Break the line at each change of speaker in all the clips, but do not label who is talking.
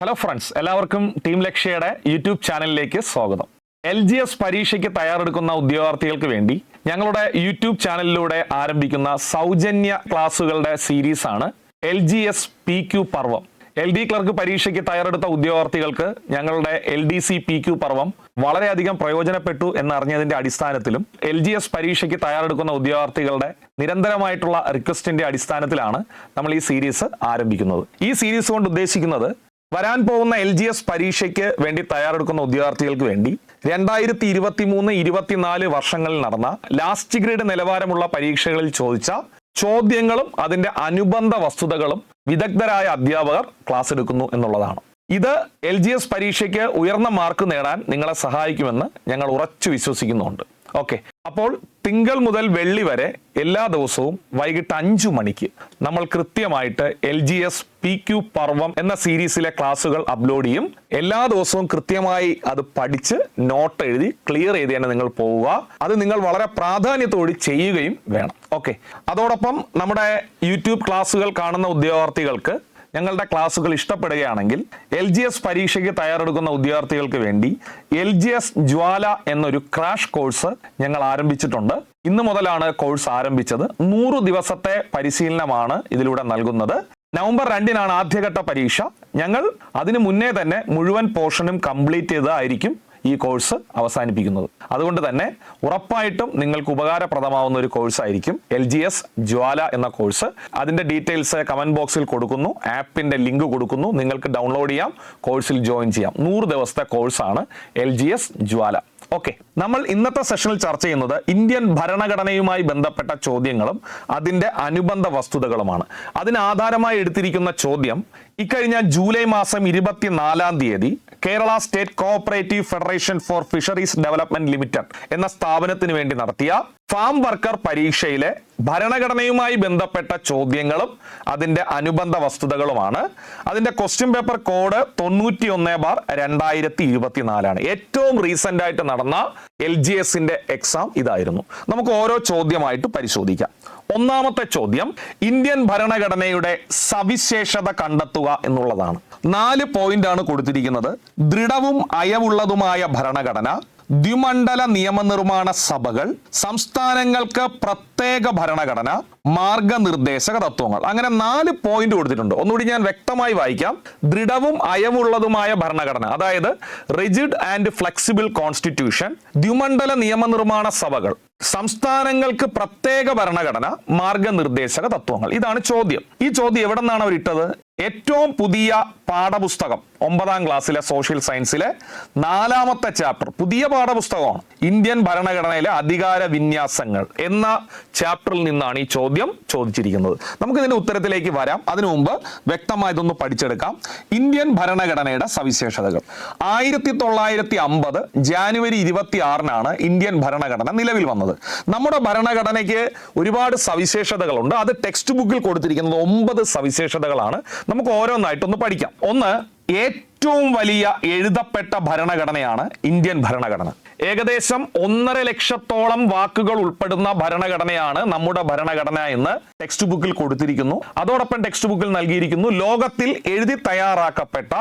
Hello friends എല്ലാവർക്കും team ലക്ഷ്യയുടെ YouTube ചാനലിലേക്ക് സ്വാഗതം. എൽ ജി എസ് പരീക്ഷയ്ക്ക് തയ്യാറെടുക്കുന്ന ഉദ്യോഗാർത്ഥികൾക്ക് വേണ്ടി ഞങ്ങളുടെ യൂട്യൂബ് ചാനലിലൂടെ ആരംഭിക്കുന്ന സൗജന്യ ക്ലാസുകളുടെ സീരീസ് ആണ് L G S P Q പർവം. എൽ ഡി ക്ലർക്ക് പരീക്ഷയ്ക്ക് തയ്യാറെടുത്ത ഉദ്യോഗാർത്ഥികൾക്ക് ഞങ്ങളുടെ L D C P Q പർവം വളരെയധികം പ്രയോജനപ്പെട്ടു എന്നറിഞ്ഞതിന്റെ അടിസ്ഥാനത്തിലും എൽ ജി എസ് പരീക്ഷയ്ക്ക് തയ്യാറെടുക്കുന്ന ഉദ്യോഗാർത്ഥികളുടെ നിരന്തരമായിട്ടുള്ള റിക്വസ്റ്റിന്റെ അടിസ്ഥാനത്തിലാണ് നമ്മൾ ഈ സീരീസ് ആരംഭിക്കുന്നത്. ഈ സീരീസ് കൊണ്ട് ഉദ്ദേശിക്കുന്നത് വരാൻ പോകുന്ന എൽ ജി എസ് പരീക്ഷയ്ക്ക് വേണ്ടി തയ്യാറെടുക്കുന്ന ഉദ്യോഗാർത്ഥികൾക്ക് വേണ്ടി രണ്ടായിരത്തി ഇരുപത്തി മൂന്ന് ഇരുപത്തിനാല് വർഷങ്ങളിൽ നടന്ന ലാസ്റ്റ് ഗ്രേഡ് നിലവാരമുള്ള പരീക്ഷകളിൽ ചോദിച്ച ചോദ്യങ്ങളും അതിന്റെ അനുബന്ധ വസ്തുതകളും വിദഗ്ധരായ അധ്യാപകർ ക്ലാസ് എടുക്കുന്നു എന്നുള്ളതാണ്. ഇത് എൽ ജി എസ് പരീക്ഷയ്ക്ക് ഉയർന്ന മാർക്ക് നേടാൻ നിങ്ങളെ സഹായിക്കുമെന്ന് ഞങ്ങൾ ഉറച്ചു വിശ്വസിക്കുന്നുണ്ട്. ഓക്കെ. അപ്പോൾ തിങ്കൾ മുതൽ വെള്ളി വരെ എല്ലാ ദിവസവും വൈകിട്ട് അഞ്ചു മണിക്ക് നമ്മൾ കൃത്യമായിട്ട് L G S P Q പർവം എന്ന സീരീസിലെ ക്ലാസ്സുകൾ അപ്ലോഡ് ചെയ്യും. എല്ലാ ദിവസവും കൃത്യമായി അത് പഠിച്ച് നോട്ട് എഴുതി ക്ലിയർ ചെയ്ത് തന്നെ നിങ്ങൾ പോവുക. അത് നിങ്ങൾ വളരെ പ്രാധാന്യത്തോടെ ചെയ്യുകയും വേണം. ഓക്കെ. അതോടൊപ്പം നമ്മുടെ യൂട്യൂബ് ക്ലാസ്സുകൾ കാണുന്ന ഉദ്യോഗാർത്ഥികൾക്ക് ഞങ്ങളുടെ ക്ലാസ്സുകൾ ഇഷ്ടപ്പെടുകയാണെങ്കിൽ എൽ ജി എസ് പരീക്ഷയ്ക്ക് തയ്യാറെടുക്കുന്ന ഉദ്യോഗാർത്ഥികൾക്ക് വേണ്ടി എൽ ജി എസ് ജ്വാല എന്നൊരു ക്രാഷ് കോഴ്സ് ഞങ്ങൾ ആരംഭിച്ചിട്ടുണ്ട്. ഇന്ന് മുതലാണ് കോഴ്സ് ആരംഭിച്ചത്. നൂറ് ദിവസത്തെ പരിശീലനമാണ് ഇതിലൂടെ നൽകുന്നത്. നവംബർ രണ്ടിനാണ് ആദ്യഘട്ട പരീക്ഷ. ഞങ്ങൾ അതിനു മുന്നേ തന്നെ മുഴുവൻ പോർഷനും കംപ്ലീറ്റ് ചെയ്തതായിരിക്കും. ഈ കോഴ്സ് അവസാനിപ്പിക്കുന്നത്. അതുകൊണ്ട് തന്നെ ഉറപ്പായിട്ടും നിങ്ങൾക്ക് ഉപകാരപ്രദമാവുന്ന ഒരു കോഴ്സ് ആയിരിക്കും എൽ ജി എസ് ജ്വാല എന്ന കോഴ്സ് അതിന്റെ ഡീറ്റെയിൽസ് കമന്റ് ബോക്സിൽ കൊടുക്കുന്നു. ആപ്പിന്റെ ലിങ്ക് കൊടുക്കുന്നു. നിങ്ങൾക്ക് ഡൗൺലോഡ് ചെയ്യാം. കോഴ്സിൽ ജോയിൻ ചെയ്യാം. നൂറ് ദിവസത്തെ കോഴ്സാണ് എൽ ജി എസ് ജ്വാല. ഓക്കെ നമ്മൾ ഇന്നത്തെ സെഷനിൽ ചർച്ച ചെയ്യുന്നത് ഇന്ത്യൻ ഭരണഘടനയുമായി ബന്ധപ്പെട്ട ചോദ്യങ്ങളും അതിന്റെ അനുബന്ധ വസ്തുതകളുമാണ്. അതിനാധാരമായി എടുത്തിരിക്കുന്ന ചോദ്യം ഇക്കഴിഞ്ഞ ജൂലൈ മാസം ഇരുപത്തിനാലാം തീയതി Kerala state cooperative federation for fisheries development limited എന്ന സ്ഥാപനത്തിന് വേണ്ടി നടത്തിയ ഫാം വർക്കർ പരീക്ഷയിലെ ഭരണഘടനയുമായി ബന്ധപ്പെട്ട ചോദ്യങ്ങളും അതിന്റെ അനുബന്ധ വസ്തുതകളുമാണ്. അതിന്റെ ക്വസ്റ്റ്യൻ പേപ്പർ കോഡ് തൊണ്ണൂറ്റി ഒന്ന് ബാർ രണ്ടായിരത്തി ഇരുപത്തിനാലാണ് ഏറ്റവും റീസെന്റ് ആയിട്ട് നടന്ന എൽ ജി എസിന്റെ എക്സാം ഇതായിരുന്നു. നമുക്ക് ഓരോ ചോദ്യമായിട്ട് പരിശോധിക്കാം. ഒന്നാമത്തെ ചോദ്യം ഇന്ത്യൻ ഭരണഘടനയുടെ സവിശേഷത കണ്ടെത്തുക എന്നുള്ളതാണ്. നാല് പോയിന്റ് ആണ് കൊടുത്തിരിക്കുന്നത്. ദൃഢവും അയവുള്ളതുമായ ഭരണഘടന ദ്വിമണ്ഡല നിയമനിർമ്മാണ സഭകൾ സംസ്ഥാനങ്ങൾക്ക് പ്രത്യേക ഭരണഘടന മാർഗനിർദ്ദേശക തത്വങ്ങൾ. അങ്ങനെ നാല് പോയിന്റ് കൊടുത്തിട്ടുണ്ട്. ഒന്നുകൂടി ഞാൻ വ്യക്തമായി വായിക്കാം. ദൃഢവും അയവുള്ളതുമായ ഭരണഘടന അതായത് റിജിഡ് ആൻഡ് ഫ്ലെക്സിബിൾ കോൺസ്റ്റിറ്റ്യൂഷൻ ദ്വിമണ്ഡല നിയമനിർമ്മാണ സഭകൾ സംസ്ഥാനങ്ങൾക്ക് പ്രത്യേക ഭരണഘടന മാർഗനിർദ്ദേശക തത്വങ്ങൾ. ഇതാണ് ചോദ്യം. ഈ ചോദ്യം എവിടെ നിന്നാണ് അവർ ഇട്ടത് ഏറ്റവും പുതിയ പാഠപുസ്തകം ഒമ്പതാം ക്ലാസ്സിലെ സോഷ്യൽ സയൻസിലെ നാലാമത്തെ ചാപ്റ്റർ. പുതിയ പാഠപുസ്തകമാണ്. ഇന്ത്യൻ ഭരണഘടനയിലെ അധികാര വിന്യാസങ്ങൾ എന്ന ചാപ്റ്ററിൽ നിന്നാണ് ഈ ചോദ്യം ചോദിച്ചിരിക്കുന്നത്. നമുക്ക് ഇതിന്റെ ഉത്തരത്തിലേക്ക് വരാം. അതിനു മുമ്പ് വ്യക്തമായതൊന്ന് പഠിച്ചെടുക്കാം. ഇന്ത്യൻ ഭരണഘടനയുടെ സവിശേഷതകൾ. ആയിരത്തി തൊള്ളായിരത്തി അമ്പത് ജാനുവരി ഇരുപത്തി ആറിനാണ് ഇന്ത്യൻ ഭരണഘടന നിലവിൽ വന്നത്. നമ്മുടെ ഭരണഘടനയ്ക്ക് ഒരുപാട് സവിശേഷതകളുണ്ട്. അത് ടെക്സ്റ്റ് ബുക്കിൽ കൊടുത്തിരിക്കുന്നത് ഒമ്പത് സവിശേഷതകളാണ്. നമുക്ക് ഓരോന്നായിട്ടൊന്ന് പഠിക്കാം. ഒന്ന് ഏറ്റവും വലിയ എഴുതപ്പെട്ട ഭരണഘടനയാണ് ഇന്ത്യൻ ഭരണഘടന. ഏകദേശം ഒന്നര ലക്ഷത്തോളം വാക്കുകൾ ഉൾപ്പെടുന്ന ഭരണഘടനയാണ് നമ്മുടെ ഭരണഘടന എന്ന് ടെക്സ്റ്റ് ബുക്കിൽ കൊടുത്തിരിക്കുന്നു. അതോടൊപ്പം ടെക്സ്റ്റ് ബുക്കിൽ നൽകിയിരിക്കുന്നു ലോകത്തിൽ എഴുതി തയ്യാറാക്കപ്പെട്ട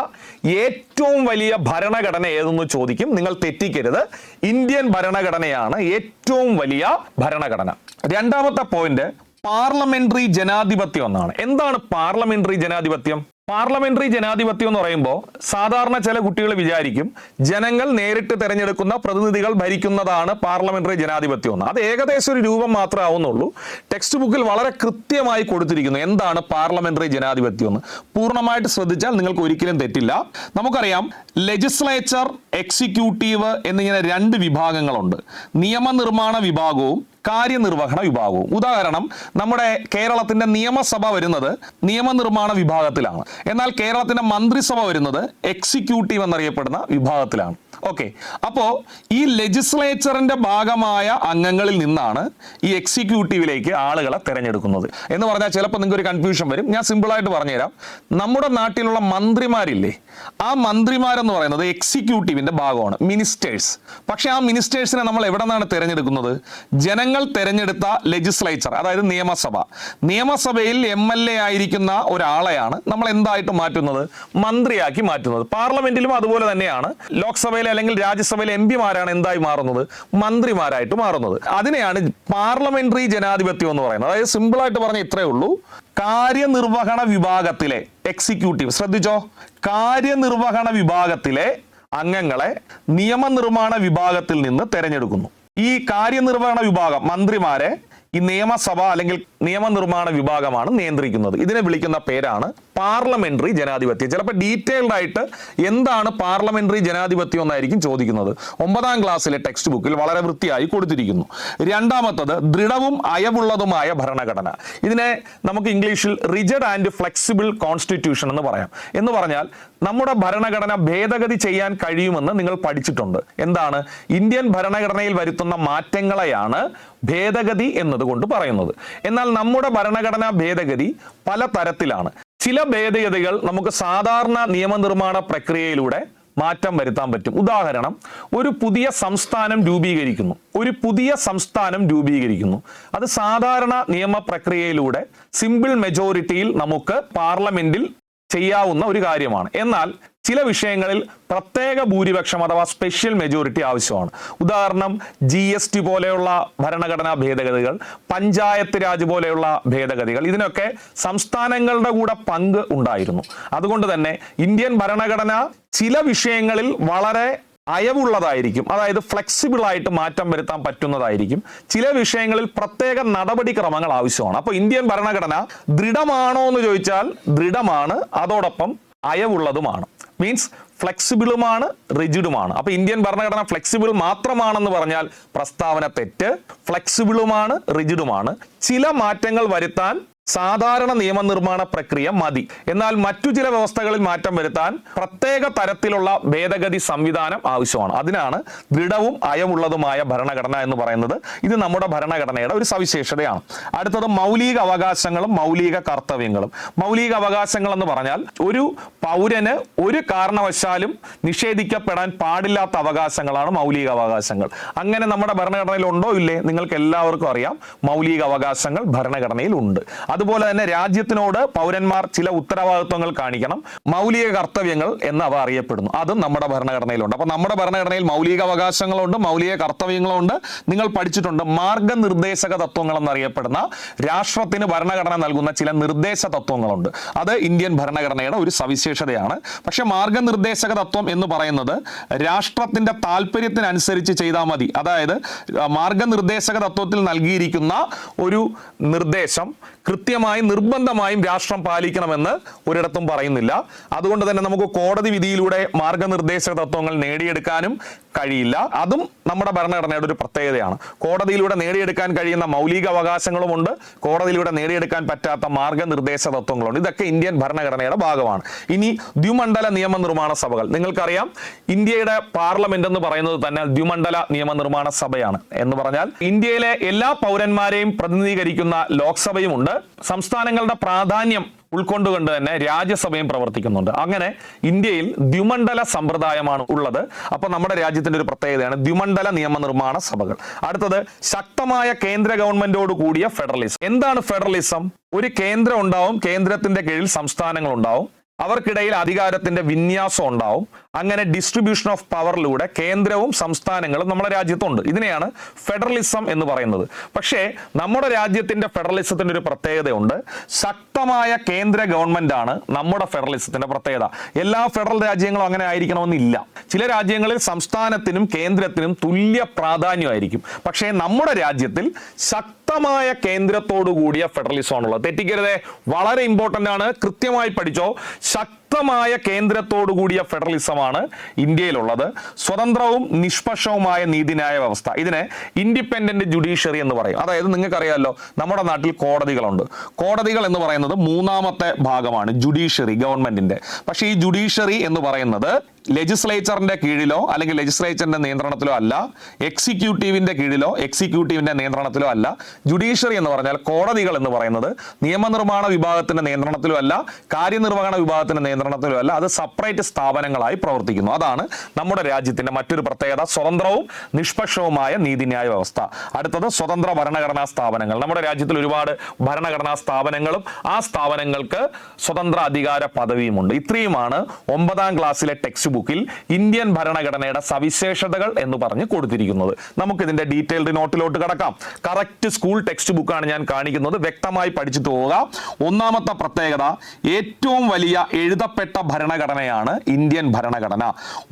ഏറ്റവും വലിയ ഭരണഘടന ഏതെന്ന് ചോദിക്കും. നിങ്ങൾ തെറ്റിക്കരുത്. ഇന്ത്യൻ ഭരണഘടനയാണ് ഏറ്റവും വലിയ ഭരണഘടന. രണ്ടാമത്തെ പോയിന്റ് പാർലമെന്ററി ജനാധിപത്യം എന്നാണ്. എന്താണ് പാർലമെന്ററി ജനാധിപത്യം? പാർലമെന്ററി ജനാധിപത്യം എന്ന് പറയുമ്പോൾ സാധാരണ ചില കുട്ടികൾ വിചാരിക്കും ജനങ്ങൾ നേരിട്ട് തെരഞ്ഞെടുക്കുന്ന പ്രതിനിധികൾ ഭരിക്കുന്നതാണ് പാർലമെന്ററി ജനാധിപത്യം എന്ന്. അത് ഏകദേശം ഒരു രൂപം മാത്രമേ ആവുന്നുള്ളൂ. ടെക്സ്റ്റ് ബുക്കിൽ വളരെ കൃത്യമായി കൊടുത്തിരിക്കുന്നു എന്താണ് പാർലമെന്ററി ജനാധിപത്യം എന്ന്. പൂർണമായിട്ട് ശ്രദ്ധിച്ചാൽ നിങ്ങൾക്ക് ഒരിക്കലും തെറ്റില്ല. നമുക്കറിയാം ലെജിസ്ലേച്ചർ എക്സിക്യൂട്ടീവ് എന്നിങ്ങനെ രണ്ട് വിഭാഗങ്ങളുണ്ട്. നിയമനിർമ്മാണ വിഭാഗവും കാര്യനിർവഹണ വിഭാഗവും. ഉദാഹരണം നമ്മുടെ കേരളത്തിന്റെ നിയമസഭ വരുന്നത് നിയമനിർമ്മാണ വിഭാഗത്തിലാണ്. എന്നാൽ കേരളത്തിന്റെ മന്ത്രിസഭ വരുന്നത് എക്സിക്യൂട്ടീവ് എന്നറിയപ്പെടുന്ന വിഭാഗത്തിലാണ്. ഓക്കെ അപ്പോ ഈ ലെജിസ്ലേച്ചറിന്റെ ഭാഗമായ അംഗങ്ങളിൽ നിന്നാണ് ഈ എക്സിക്യൂട്ടീവിലേക്ക് ആളുകളെ തിരഞ്ഞെടുക്കുന്നത്. എന്ന് പറഞ്ഞാൽ ചിലപ്പോൾ നിങ്ങൾക്ക് ഒരു കൺഫ്യൂഷൻ വരും. ഞാൻ സിമ്പിളായിട്ട് പറഞ്ഞുതരാം. നമ്മുടെ നാട്ടിലുള്ള മന്ത്രിമാരില്ലേ ആ മന്ത്രിമാരെന്ന് പറയുന്നത് എക്സിക്യൂട്ടീവിന്റെ ഭാഗമാണ് മിനിസ്റ്റേഴ്സ് പക്ഷേ ആ മിനിസ്റ്റേഴ്സിനെ നമ്മൾ എവിടെ നിന്നാണ് തിരഞ്ഞെടുക്കുന്നത്? ജനങ്ങൾ തിരഞ്ഞെടുത്ത ലെജിസ്ലേച്ചർ അതായത് നിയമസഭ. നിയമസഭയിൽ എം എൽ എ ആയിരിക്കുന്ന ഒരാളെയാണ് നമ്മൾ എന്തായിട്ട് മാറ്റുന്നത്? മന്ത്രിയാക്കി മാറ്റുന്നത്. പാർലമെന്റിലും അതുപോലെ തന്നെയാണ്. ലോക്സഭയിലെ അല്ലെങ്കിൽ രാജ്യസഭയിലെ എം പിമാരാണ് എന്തായി മാറുന്നത്? മന്ത്രിമാരായിട്ട് മാറുന്നത്. അതിനെയാണ് പാർലമെന്ററി ജനാധിപത്യം എന്ന് പറയുന്നത്. അതായത് സിമ്പിളായിട്ട് പറഞ്ഞ ഇത്രയേ ഉള്ളൂ. കാര്യനിർവഹണ വിഭാഗത്തിലെ എക്സിക്യൂട്ടീവ് ശ്രദ്ധിച്ചോ? കാര്യനിർവഹണ വിഭാഗത്തിലെ അംഗങ്ങളെ നിയമനിർമ്മാണ വിഭാഗത്തിൽ നിന്ന് തെരഞ്ഞെടുക്കുന്നു. ഈ കാര്യനിർവഹണ വിഭാഗം മന്ത്രിമാരെ ഈ നിയമസഭ അല്ലെങ്കിൽ നിയമനിർമ്മാണ വിഭാഗമാണ് നിയന്ത്രിക്കുന്നത്. ഇതിനെ വിളിക്കുന്ന പേരാണ് പാർലമെന്ററി ജനാധിപത്യം. ചിലപ്പോൾ ഡീറ്റെയിൽഡ് ആയിട്ട് എന്താണ് പാർലമെന്ററി ജനാധിപത്യം എന്നായിരിക്കും ചോദിക്കുന്നത്. ഒമ്പതാം ക്ലാസ്സിലെ ടെക്സ്റ്റ് ബുക്കിൽ വളരെ വൃത്തിയായി കൊടുത്തിരിക്കുന്നു. രണ്ടാമത്തത് ദൃഢവും അയവുള്ളതുമായ ഭരണഘടന. ഇതിനെ നമുക്ക് ഇംഗ്ലീഷിൽ റിജഡ് ആൻഡ് ഫ്ലെക്സിബിൾ കോൺസ്റ്റിറ്റ്യൂഷൻ എന്ന് പറയാം. എന്ന് പറഞ്ഞാൽ നമ്മുടെ ഭരണഘടന ഭേദഗതി ചെയ്യാൻ കഴിയുമെന്ന് നിങ്ങൾ പഠിച്ചിട്ടുണ്ട്. എന്താണ്? ഇന്ത്യൻ ഭരണഘടനയിൽ വരുത്തുന്ന മാറ്റങ്ങളെയാണ് ഭേദഗതി എന്നതുകൊണ്ട് പറയുന്നത്. എന്നാൽ നമ്മുടെ ഭരണഘടനാ ഭേദഗതി പല തരത്തിലാണ്. ചില ഭേദഗതികൾ നമുക്ക് സാധാരണ നിയമനിർമ്മാണ പ്രക്രിയയിലൂടെ മാറ്റം വരുത്താൻ പറ്റും. ഉദാഹരണം ഒരു പുതിയ സംസ്ഥാനം രൂപീകരിക്കുന്നു. ഒരു പുതിയ സംസ്ഥാനം രൂപീകരിക്കുന്നു. അത് സാധാരണ നിയമപ്രക്രിയയിലൂടെ സിമ്പിൾ മെജോറിറ്റിയിൽ നമുക്ക് പാർലമെന്റിൽ ചെയ്യാവുന്ന ഒരു കാര്യമാണ്. എന്നാൽ ചില വിഷയങ്ങളിൽ പ്രത്യേക ഭൂരിപക്ഷം അഥവാ സ്പെഷ്യൽ മെജോറിറ്റി ആവശ്യമാണ്. ഉദാഹരണം ജി എസ് ടി പോലെയുള്ള ഭരണഘടനാ ഭേദഗതികൾ പഞ്ചായത്ത് രാജ് പോലെയുള്ള ഭേദഗതികൾ ഇതിനൊക്കെ സംസ്ഥാനങ്ങളുടെ കൂടെ പങ്ക് ഉണ്ടായിരുന്നു. അതുകൊണ്ട് തന്നെ ഇന്ത്യൻ ഭരണഘടന ചില വിഷയങ്ങളിൽ വളരെ അയവുള്ളതായിരിക്കും. അതായത് ഫ്ലെക്സിബിൾ ആയിട്ട് മാറ്റം വരുത്താൻ പറ്റുന്നതായിരിക്കും. ചില വിഷയങ്ങളിൽ പ്രത്യേക നടപടിക്രമങ്ങൾ ആവശ്യമാണ്. അപ്പോൾ ഇന്ത്യൻ ഭരണഘടന ദൃഢമാണോ എന്ന് ചോദിച്ചാൽ ദൃഢമാണ്. അതോടൊപ്പം അയവുള്ളതുമാണ്. മീൻസ് ഫ്ലെക്സിബിളുമാണ് റിജിഡുമാണ് അപ്പൊ ഇന്ത്യൻ ഭരണഘടന ഫ്ലെക്സിബിൾ മാത്രമാണെന്ന് പറഞ്ഞാൽ പ്രസ്താവന തെറ്റ് ഫ്ലെക്സിബിളുമാണ് റിജിഡുമാണ് ചില മാറ്റങ്ങൾ വരുത്താൻ സാധാരണ നിയമനിർമ്മാണ പ്രക്രിയ മതി. എന്നാൽ മറ്റു ചില വ്യവസ്ഥകളിൽ മാറ്റം വരുത്താൻ പ്രത്യേക തരത്തിലുള്ള ഭേദഗതി സംവിധാനം ആവശ്യമാണ്. അതിനാണ് ദൃഢവും അയമുള്ളതുമായ ഭരണഘടന എന്ന് പറയുന്നത്. ഇത് നമ്മുടെ ഭരണഘടനയുടെ ഒരു സവിശേഷതയാണ്. അടുത്തത് മൗലിക അവകാശങ്ങളും മൗലിക കർത്തവ്യങ്ങളും. മൗലിക അവകാശങ്ങൾ എന്ന് പറഞ്ഞാൽ ഒരു പൗരന് ഒരു കാരണവശാലും നിഷേധിക്കപ്പെടാൻ പാടില്ലാത്ത അവകാശങ്ങളാണ് മൗലിക അവകാശങ്ങൾ. അങ്ങനെ നമ്മുടെ ഭരണഘടനയിൽ ഉണ്ടോ? ഇല്ലേ? നിങ്ങൾക്ക് എല്ലാവർക്കും അറിയാം. മൗലിക അവകാശങ്ങൾ ഭരണഘടനയിൽ ഉണ്ട്. അതുപോലെ തന്നെ രാജ്യത്തിനോട് പൗരന്മാർ ചില ഉത്തരവാദിത്വങ്ങൾ കാണിക്കണം മൗലിക കർത്തവ്യങ്ങൾ എന്ന് അവ അറിയപ്പെടുന്നു. അതും നമ്മുടെ ഭരണഘടനയിലുണ്ട്. അപ്പോൾ നമ്മുടെ ഭരണഘടനയിൽ മൗലിക അവകാശങ്ങളുണ്ട് മൗലിക കർത്തവ്യങ്ങളുണ്ട് നിങ്ങൾ പഠിച്ചിട്ടുണ്ട്. മാർഗനിർദ്ദേശക തത്വങ്ങൾ എന്നറിയപ്പെടുന്ന രാഷ്ട്രത്തിന് ഭരണഘടന നൽകുന്ന ചില നിർദ്ദേശ തത്വങ്ങളുണ്ട്. അത് ഇന്ത്യൻ ഭരണഘടനയുടെ ഒരു സവിശേഷതയാണ്. പക്ഷെ മാർഗനിർദ്ദേശക തത്വം എന്ന് പറയുന്നത് രാഷ്ട്രത്തിന്റെ താല്പര്യത്തിനനുസരിച്ച് ചെയ്താൽ മതി. അതായത് മാർഗനിർദ്ദേശക തത്വത്തിൽ നൽകിയിരിക്കുന്ന ഒരു നിർദ്ദേശം കൃത്യമായി നിർബന്ധമായും രാഷ്ട്രം പാലിക്കണമെന്ന് ഒരിടത്തും പറയുന്നില്ല. അതുകൊണ്ട് തന്നെ നമുക്ക് കോടതി വിധിയിലൂടെ മാർഗനിർദ്ദേശ തത്വങ്ങൾ നേടിയെടുക്കാനും കഴിയില്ല. അതും നമ്മുടെ ഭരണഘടനയുടെ ഒരു പ്രത്യേകതയാണ്. കോടതിയിലൂടെ നേടിയെടുക്കാൻ കഴിയുന്ന മൗലിക അവകാശങ്ങളുമുണ്ട് കോടതിയിലൂടെ നേടിയെടുക്കാൻ പറ്റാത്ത മാർഗനിർദ്ദേശ തത്വങ്ങളുണ്ട്. ഇതൊക്കെ ഇന്ത്യൻ ഭരണഘടനയുടെ ഭാഗമാണ്. ഇനി ദ്വിമണ്ഡല നിയമനിർമ്മാണ സഭകൾ. നിങ്ങൾക്കറിയാം ഇന്ത്യയുടെ പാർലമെന്റ് എന്ന് പറയുന്നത് തന്നെ ദ്വിമണ്ഡല നിയമനിർമ്മാണ സഭയാണ് എന്ന് പറഞ്ഞാൽ ഇന്ത്യയിലെ എല്ലാ പൗരന്മാരെയും പ്രതിനിധീകരിക്കുന്ന ലോക്സഭയുമുണ്ട്. സംസ്ഥാനങ്ങളുടെ പ്രാധാന്യം ഉൾക്കൊണ്ടുകൊണ്ട് തന്നെ രാജ്യസഭയും പ്രവർത്തിക്കുന്നുണ്ട്. അങ്ങനെ ഇന്ത്യയിൽ ദ്വിമണ്ഡല സമ്പ്രദായമാണ് ഉള്ളത്. അപ്പോൾ നമ്മുടെ രാജ്യത്തിന്റെ ഒരു പ്രത്യേകതയാണ് ദ്വിമണ്ഡല നിയമനിർമ്മാണ സഭകൾ. അടുത്തത് ശക്തമായ കേന്ദ്ര ഗവൺമെന്റോട് കൂടിയ ഫെഡറലിസം. എന്താണ് ഫെഡറലിസം? ഒരു കേന്ദ്രം ഉണ്ടാവും കേന്ദ്രത്തിന്റെ കീഴിൽ സംസ്ഥാനങ്ങൾ ഉണ്ടാവും. അവർക്കിടയിൽ അധികാരത്തിന്റെ വിന്യാസം ഉണ്ടാവും. അങ്ങനെ ഡിസ്ട്രിബ്യൂഷൻ ഓഫ് പവറിലൂടെ കേന്ദ്രവും സംസ്ഥാനങ്ങളും നമ്മുടെ രാജ്യത്തുണ്ട്. ഇതിനെയാണ് ഫെഡറലിസം എന്ന് പറയുന്നത്. പക്ഷേ നമ്മുടെ രാജ്യത്തിന്റെ ഫെഡറലിസത്തിന്റെ ഒരു പ്രത്യേകതയുണ്ട്. ശക്തമായ കേന്ദ്ര ഗവൺമെന്റ് ആണ് നമ്മുടെ ഫെഡറലിസത്തിന്റെ പ്രത്യേകത. എല്ലാ ഫെഡറൽ രാജ്യങ്ങളും അങ്ങനെ ആയിരിക്കണമെന്നില്ല. ചില രാജ്യങ്ങളിൽ സംസ്ഥാനത്തിനും കേന്ദ്രത്തിനും തുല്യ പ്രാധാന്യമായിരിക്കും. പക്ഷേ നമ്മുടെ രാജ്യത്തിൽ ശക്തമായ കേന്ദ്രത്തോടു കൂടിയ ഫെഡറലിസം ആണുള്ളത്. തെറ്റിക്കരുതേ. വളരെ ഇമ്പോർട്ടന്റ് ആണ്. കൃത്യമായി പഠിച്ചോ. சட்ட ശക്തമായ കേന്ദ്രത്തോടുകൂടിയ ഫെഡറലിസമാണ് ഇന്ത്യയിലുള്ളത്. സ്വതന്ത്രവും നിഷ്പക്ഷവുമായ നീതിന്യായ വ്യവസ്ഥ. ഇതിനെ ഇൻഡിപെൻഡന്റ് ജുഡീഷ്യറി എന്ന് പറയും. അതായത് നിങ്ങൾക്കറിയാമല്ലോ നമ്മുടെ നാട്ടിൽ കോടതികളുണ്ട്. കോടതികൾ എന്ന് പറയുന്നത് മൂന്നാമത്തെ ഭാഗമാണ് ജുഡീഷ്യറി ഗവൺമെന്റിന്റെ. പക്ഷേ ഈ ജുഡീഷ്യറി എന്ന് പറയുന്നത് ലെജിസ്ലേച്ചറിന്റെ കീഴിലോ അല്ലെങ്കിൽ ലെജിസ്ലേച്ചറിന്റെ നിയന്ത്രണത്തിലോ അല്ല എക്സിക്യൂട്ടീവിന്റെ കീഴിലോ എക്സിക്യൂട്ടീവിന്റെ നിയന്ത്രണത്തിലോ അല്ല. ജുഡീഷ്യറി എന്ന് പറഞ്ഞാൽ കോടതികൾ എന്ന് പറയുന്നത് നിയമനിർമ്മാണ വിഭാഗത്തിന്റെ നിയന്ത്രണത്തിലോ അല്ല കാര്യനിർവഹണ വിഭാഗത്തിന്റെ നിയന്ത്രണത്തിലും അല്ല അത് സെപ്പറേറ്റ് സ്ഥാപനങ്ങളായി പ്രവർത്തിക്കുന്നു. അതാണ് നമ്മുടെ രാജ്യത്തിന്റെ മറ്റൊരു പ്രത്യേകത. സ്വതന്ത്രവും നിഷ്പക്ഷവുമായ നീതിന്യായ വ്യവസ്ഥ. അടുത്തത് സ്വതന്ത്ര ഭരണഘടനാ സ്ഥാപനങ്ങൾ. നമ്മുടെ രാജ്യത്തിൽ ഒരുപാട് ഭരണഘടനാ സ്ഥാപനങ്ങളും ആ സ്ഥാപനങ്ങൾക്ക് സ്വതന്ത്ര അധികാര പദവിയുമുണ്ട്. ഇത്രയുമാണ് ഒമ്പതാം ക്ലാസ്സിലെ ടെക്സ്റ്റ് ബുക്കിൽ ഇന്ത്യൻ ഭരണഘടനയുടെ സവിശേഷതകൾ എന്ന് പറഞ്ഞ് കൊടുത്തിരിക്കുന്നത്. നമുക്കിതിന്റെ ഡീറ്റെയിൽഡ് നോട്ടിലോട്ട് കടക്കാം. കറക്റ്റ് സ്കൂൾ ടെക്സ്റ്റ് ബുക്കാണ് ഞാൻ കാണിക്കുന്നത്. വ്യക്തമായി പഠിച്ചിട്ട് പോവുക ഒന്നാമത്തെ പ്രത്യേകത ഏറ്റവും വലിയ എഴുതപ്പെട്ട ഭരണഘടനയാണ് ഇന്ത്യൻ ഭരണഘടന.